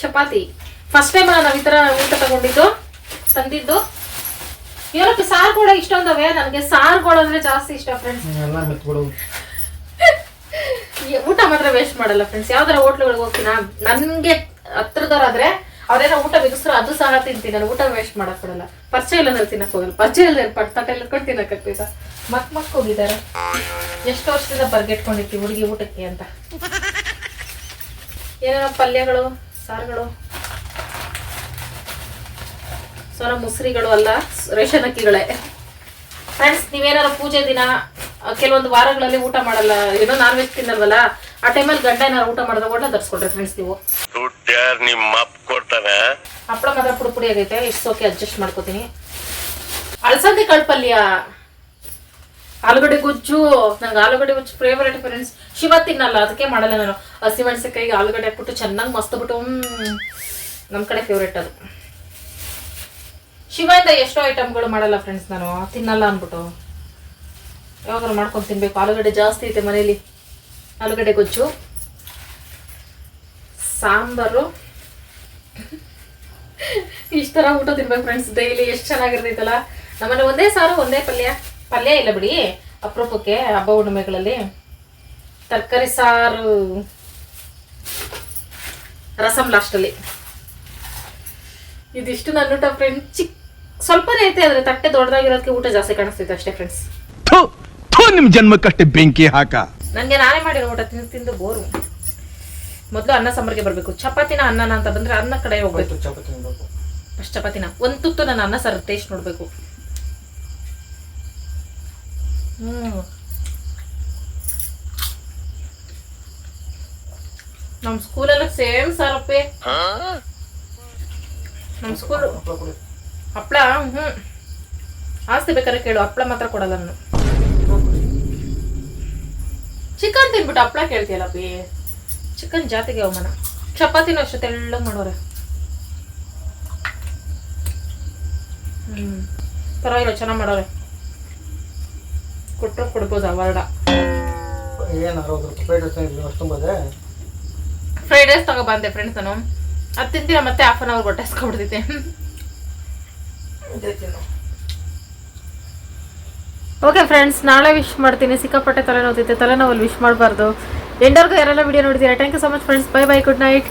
ಚಪಾತಿ. ಫಸ್ಟ್ ಟೈಮ್ ನಾವು ಈ ಥರ ಊಟ ತಗೊಂಡಿದ್ದು ತಂದಿದ್ದು. ಇವರಪ್ಪ ಸಾರ್ ಕೂಡ ಇಷ್ಟೊಂದವೆ ನನಗೆ ಕೂಡ ಅಂದ್ರೆ ಜಾಸ್ತಿ ಇಷ್ಟ ಫ್ರೆಂಡ್ಸ್ ಊಟ ಮಾತ್ರ ವೇಸ್ಟ್ ಮಾಡಲ್ಲ ಫ್ರೆಂಡ್ಸ್ ಯಾವ್ದಾರ ಹೋಟ್ಲುಗಳಿಗೆ ಹೋಗ್ತೀನಿ? ನನಗೆ ಹತ್ರದವ್ರಾದ್ರೆ ಅವ್ರೇನೋ ಊಟ ಬಿಗಿಸ್ರು ಅದು ಸಹ ತಿಂತೀನಿ, ನಾನು ಊಟ ವೇಸ್ಟ್ ಮಾಡಕ್ ಕೊಡಲ್ಲ ಪರಿಚಯ ಇಲ್ಲ ಅಂದ್ರೆ ತಿನ್ನಕ್ ಹೋಗಲ್ಲ. ಪರಿಚಯ ಇಲ್ಲ ಪಟ್ ತಟ್ಟೆಲ್ಲ ಇಟ್ಕೊಂಡು ತಿನ್ನಕ್ಕಾಗ್ತೈತ ಮಕ್ ಮಕ್ ಹೋಗಿದ್ದಾರೆ. ಎಷ್ಟು ವರ್ಷದಿಂದ ಬರ್ಗೆಟ್ಕೊಂಡಿರ್ತೀವಿ ಹುಡುಗಿ ಊಟಕ್ಕೆ ಅಂತ. ಏನೇನೋ ಪಲ್ಯಗಳು, ಸಾರುಗಳು. ಸೊನ ಮುಸ್ರಿಗಳು ಅಲ್ಲ, ರೇಷನ್ ಅಕ್ಕಿಗಳೇ. ಫ್ರೆಂಡ್ಸ್ ನೀವೇನಾರ ಪೂಜೆ ದಿನ ಕೆಲವೊಂದು ವಾರಗಳಲ್ಲಿ ಊಟ ಮಾಡಲ್ಲ. ಏನೋ ನಾನ್ ವೆಜ್ ತಿನ್ನಲ್ವಲ್ಲ? ಆ ಟೈಮಲ್ಲಿ ಗಂಡ ಏನಾರು ಊಟ ಮಾಡಿದ್ರೆ ಒಳ್ಳೆ ತರಿಸ್ಕೊಡ್ರಿ ಫ್ರೆಂಡ್ಸ್ ನೀವು. ದುಡ್ಡ್ಯಾರ್ ನಿಮ್ಮ ಹಪ್ಪಳ ಮಾತ್ರ ಪುಡಿ ಪುಡಿ ಆಗೈತೆ, ಇಷ್ಟು ಓಕೆ ಅಡ್ಜಸ್ಟ್ ಮಾಡ್ಕೋತೀನಿ. ಅಳಸಂದೆ ಕಾಳು ಪಲ್ಯ ಆಲೂಗಡ್ಡೆ ಗುಜ್ಜು, ನಂಗೆ ಆಲೂಗಡ್ಡೆ ಗುಜ್ಜು ಫೇವರೇಟ್ ಫ್ರೆಂಡ್ಸ್ ಶಿವ ತಿನ್ನಲ್ಲ, ಅದಕ್ಕೆ ಮಾಡಲ್ಲ ನಾನು. ಹಸಿಮೆಣಸಿನಕಾಯಿಗೆ ಆಲೂಗಡ್ಡೆ ಹಾಕ್ಬಿಟ್ಟು ಚೆನ್ನಾಗಿ ಮಸ್ತ್ ಬಿಟ್ಟು ನಮ್ಮ ಕಡೆ ಫೇವ್ರೇಟ್ ಅದು. ಶಿವಯಿಂದ ಎಷ್ಟೋ ಐಟಮ್ಗಳು ಮಾಡಲ್ಲ ಫ್ರೆಂಡ್ಸ್ ನಾನು. ತಿನ್ನಲ್ಲ ಅಂದ್ಬಿಟ್ಟು. ಯಾವಾಗಾರು ಮಾಡ್ಕೊಂಡು ತಿನ್ಬೇಕು. ಆಲೂಗಡ್ಡೆ ಜಾಸ್ತಿ ಐತೆ ಮನೇಲಿ. ಆಲೂಗಡ್ಡೆ ಗೊಜ್ಜು. ಸಾಂಬಾರು. ಇಷ್ಟು ಥರ ಊಟ ತಿನ್ಬೇಕು ಫ್ರೆಂಡ್ಸ್ ಡೈಲಿ ಎಷ್ಟು ಚೆನ್ನಾಗಿರ್ತೈತಲ್ಲ. ನಮ್ಮಲ್ಲಿ ಒಂದೇ ಸಾರು ಒಂದೇ ಪಲ್ಯ. ಪಲ್ಯ ಇಲ್ಲ ಬಿಡಿ. ಅಪರೂಪಕ್ಕೆ ಹಬ್ಬ ಹುಣ್ಣಿಮೆಗಳಲ್ಲಿ ತರಕಾರಿ ಸಾರು. ರಸಮ್ ಲಾಸ್ಟಲ್ಲಿ ಇದಿಷ್ಟು ನನ್ನ ಊಟ ಫ್ರೆಂಡ್ಸ್ ಚಿಕ್ಕ ಸ್ವಲ್ಪನೇ ಐತೆ ಆದರೆ ತಟ್ಟೆ ದೊಡ್ಡದಾಗಿರೋದಕ್ಕೆ ಊಟ ಜಾಸ್ತಿ ಕಾಣಿಸ್ತೈತೆ ಅಷ್ಟೇ ಫ್ರೆಂಡ್ಸ್ ನಿಮ್ಮ ಜನ್ಮಕ್ಕಷ್ಟೇ ಬೆಂಕಿ ಹಾಕ. ನನಗೆ ನಾನೇ ಮಾಡಿರೋ ಊಟ ತಿಂದು ತಿಂದು ಬೋರು ಮೊದಲು ಅನ್ನ ಸಾಂಬಾರಿಗೆ ಬರಬೇಕು. ಚಪಾತಿನ ಅನ್ನನ ಅಂತ ಬಂದ್ರೆ ಅನ್ನ ಕಡೆ ಹೋಗ್ಬೇಕು. ಚಪಾತಿ ಫಸ್ಟ್ ಚಪಾತಿನ. ಒಂದು ತುತ್ತು ನಾನು ಅನ್ನ ಸರ್ ಟೇಸ್ಟ್ ನೋಡಬೇಕು. ನಮ್ ನಮ್ಮ ಸ್ಕೂಲೆಲ್ಲ ಸೇಮ್ ಸಾರಪ್ಪೆ. ನಮ್ಮ ಸ್ಕೂಲ್ ಹಪ್ಪಳ ಹ್ಞೂ ಆಸ್ತಿ ಬೇಕಾದ್ರೆ ಕೇಳು ಹಪ್ಪಳ ಮಾತ್ರ ಕೊಡಲ್ಲ ನಾನು. ಚಿಕನ್ ತಿನ್ಬಿಟ್ಟು ಹಪ್ಪಳ ಕೇಳ್ತೀಯಲ್ಲ ಬಿ ಚಿಕನ್ ಜಾತಿಗೆ ಅವಮಾನ. ಚಪಾತಿನೂ ಅಷ್ಟೇ ತೆಳ್ಳಗೆ ಮಾಡೋರೆ. ಹ್ಮ್. ಪರವಾಗಿಲ್ಲ ಚೆನ್ನಾಗಿ ಮಾಡೋರೆ. ಕೊಟ್ಟರೆ ಕೊಡ್ಬೋದು ಅವಾರ್ಡ ಏನು ಫ್ರೈಡ್ ರೈಸ್ ತಗೋ ಬಂದೆ ತುಂಬದೆ? ಫ್ರೈಡ್ ರೈಸ್ ತಗೊಬಂದೆ ಫ್ರೆಂಡ್ಸ್ ನಾನು. ಅದು ತಿಂತೀರ ಮತ್ತೆ ಹಾಫ್ ಅನ್ ಅವರ್ ಹೊಟ್ಟೆಸ್ಕೊಬಿಡ್ತೈತೆ ಓಕೆ ಫ್ರೆಂಡ್ಸ್ ನಾಳೆ ವಿಶ್ ಮಾಡ್ತೀನಿ. ಸಿಕ್ಕಾಪಟ್ಟೆ ತಲೆನೋವುತ್ತೈತೆ ತಲೆನೋವಲ್ಲಿ ವಿಶ್ ಮಾಡಬಾರ್ದು. ಎಂಡರ್ಗೂ ಯಾರೆಲ್ಲ ವಿಡಿಯೋ ನೋಡಿದ್ದೀರಾ thank you so much friends bye bye good night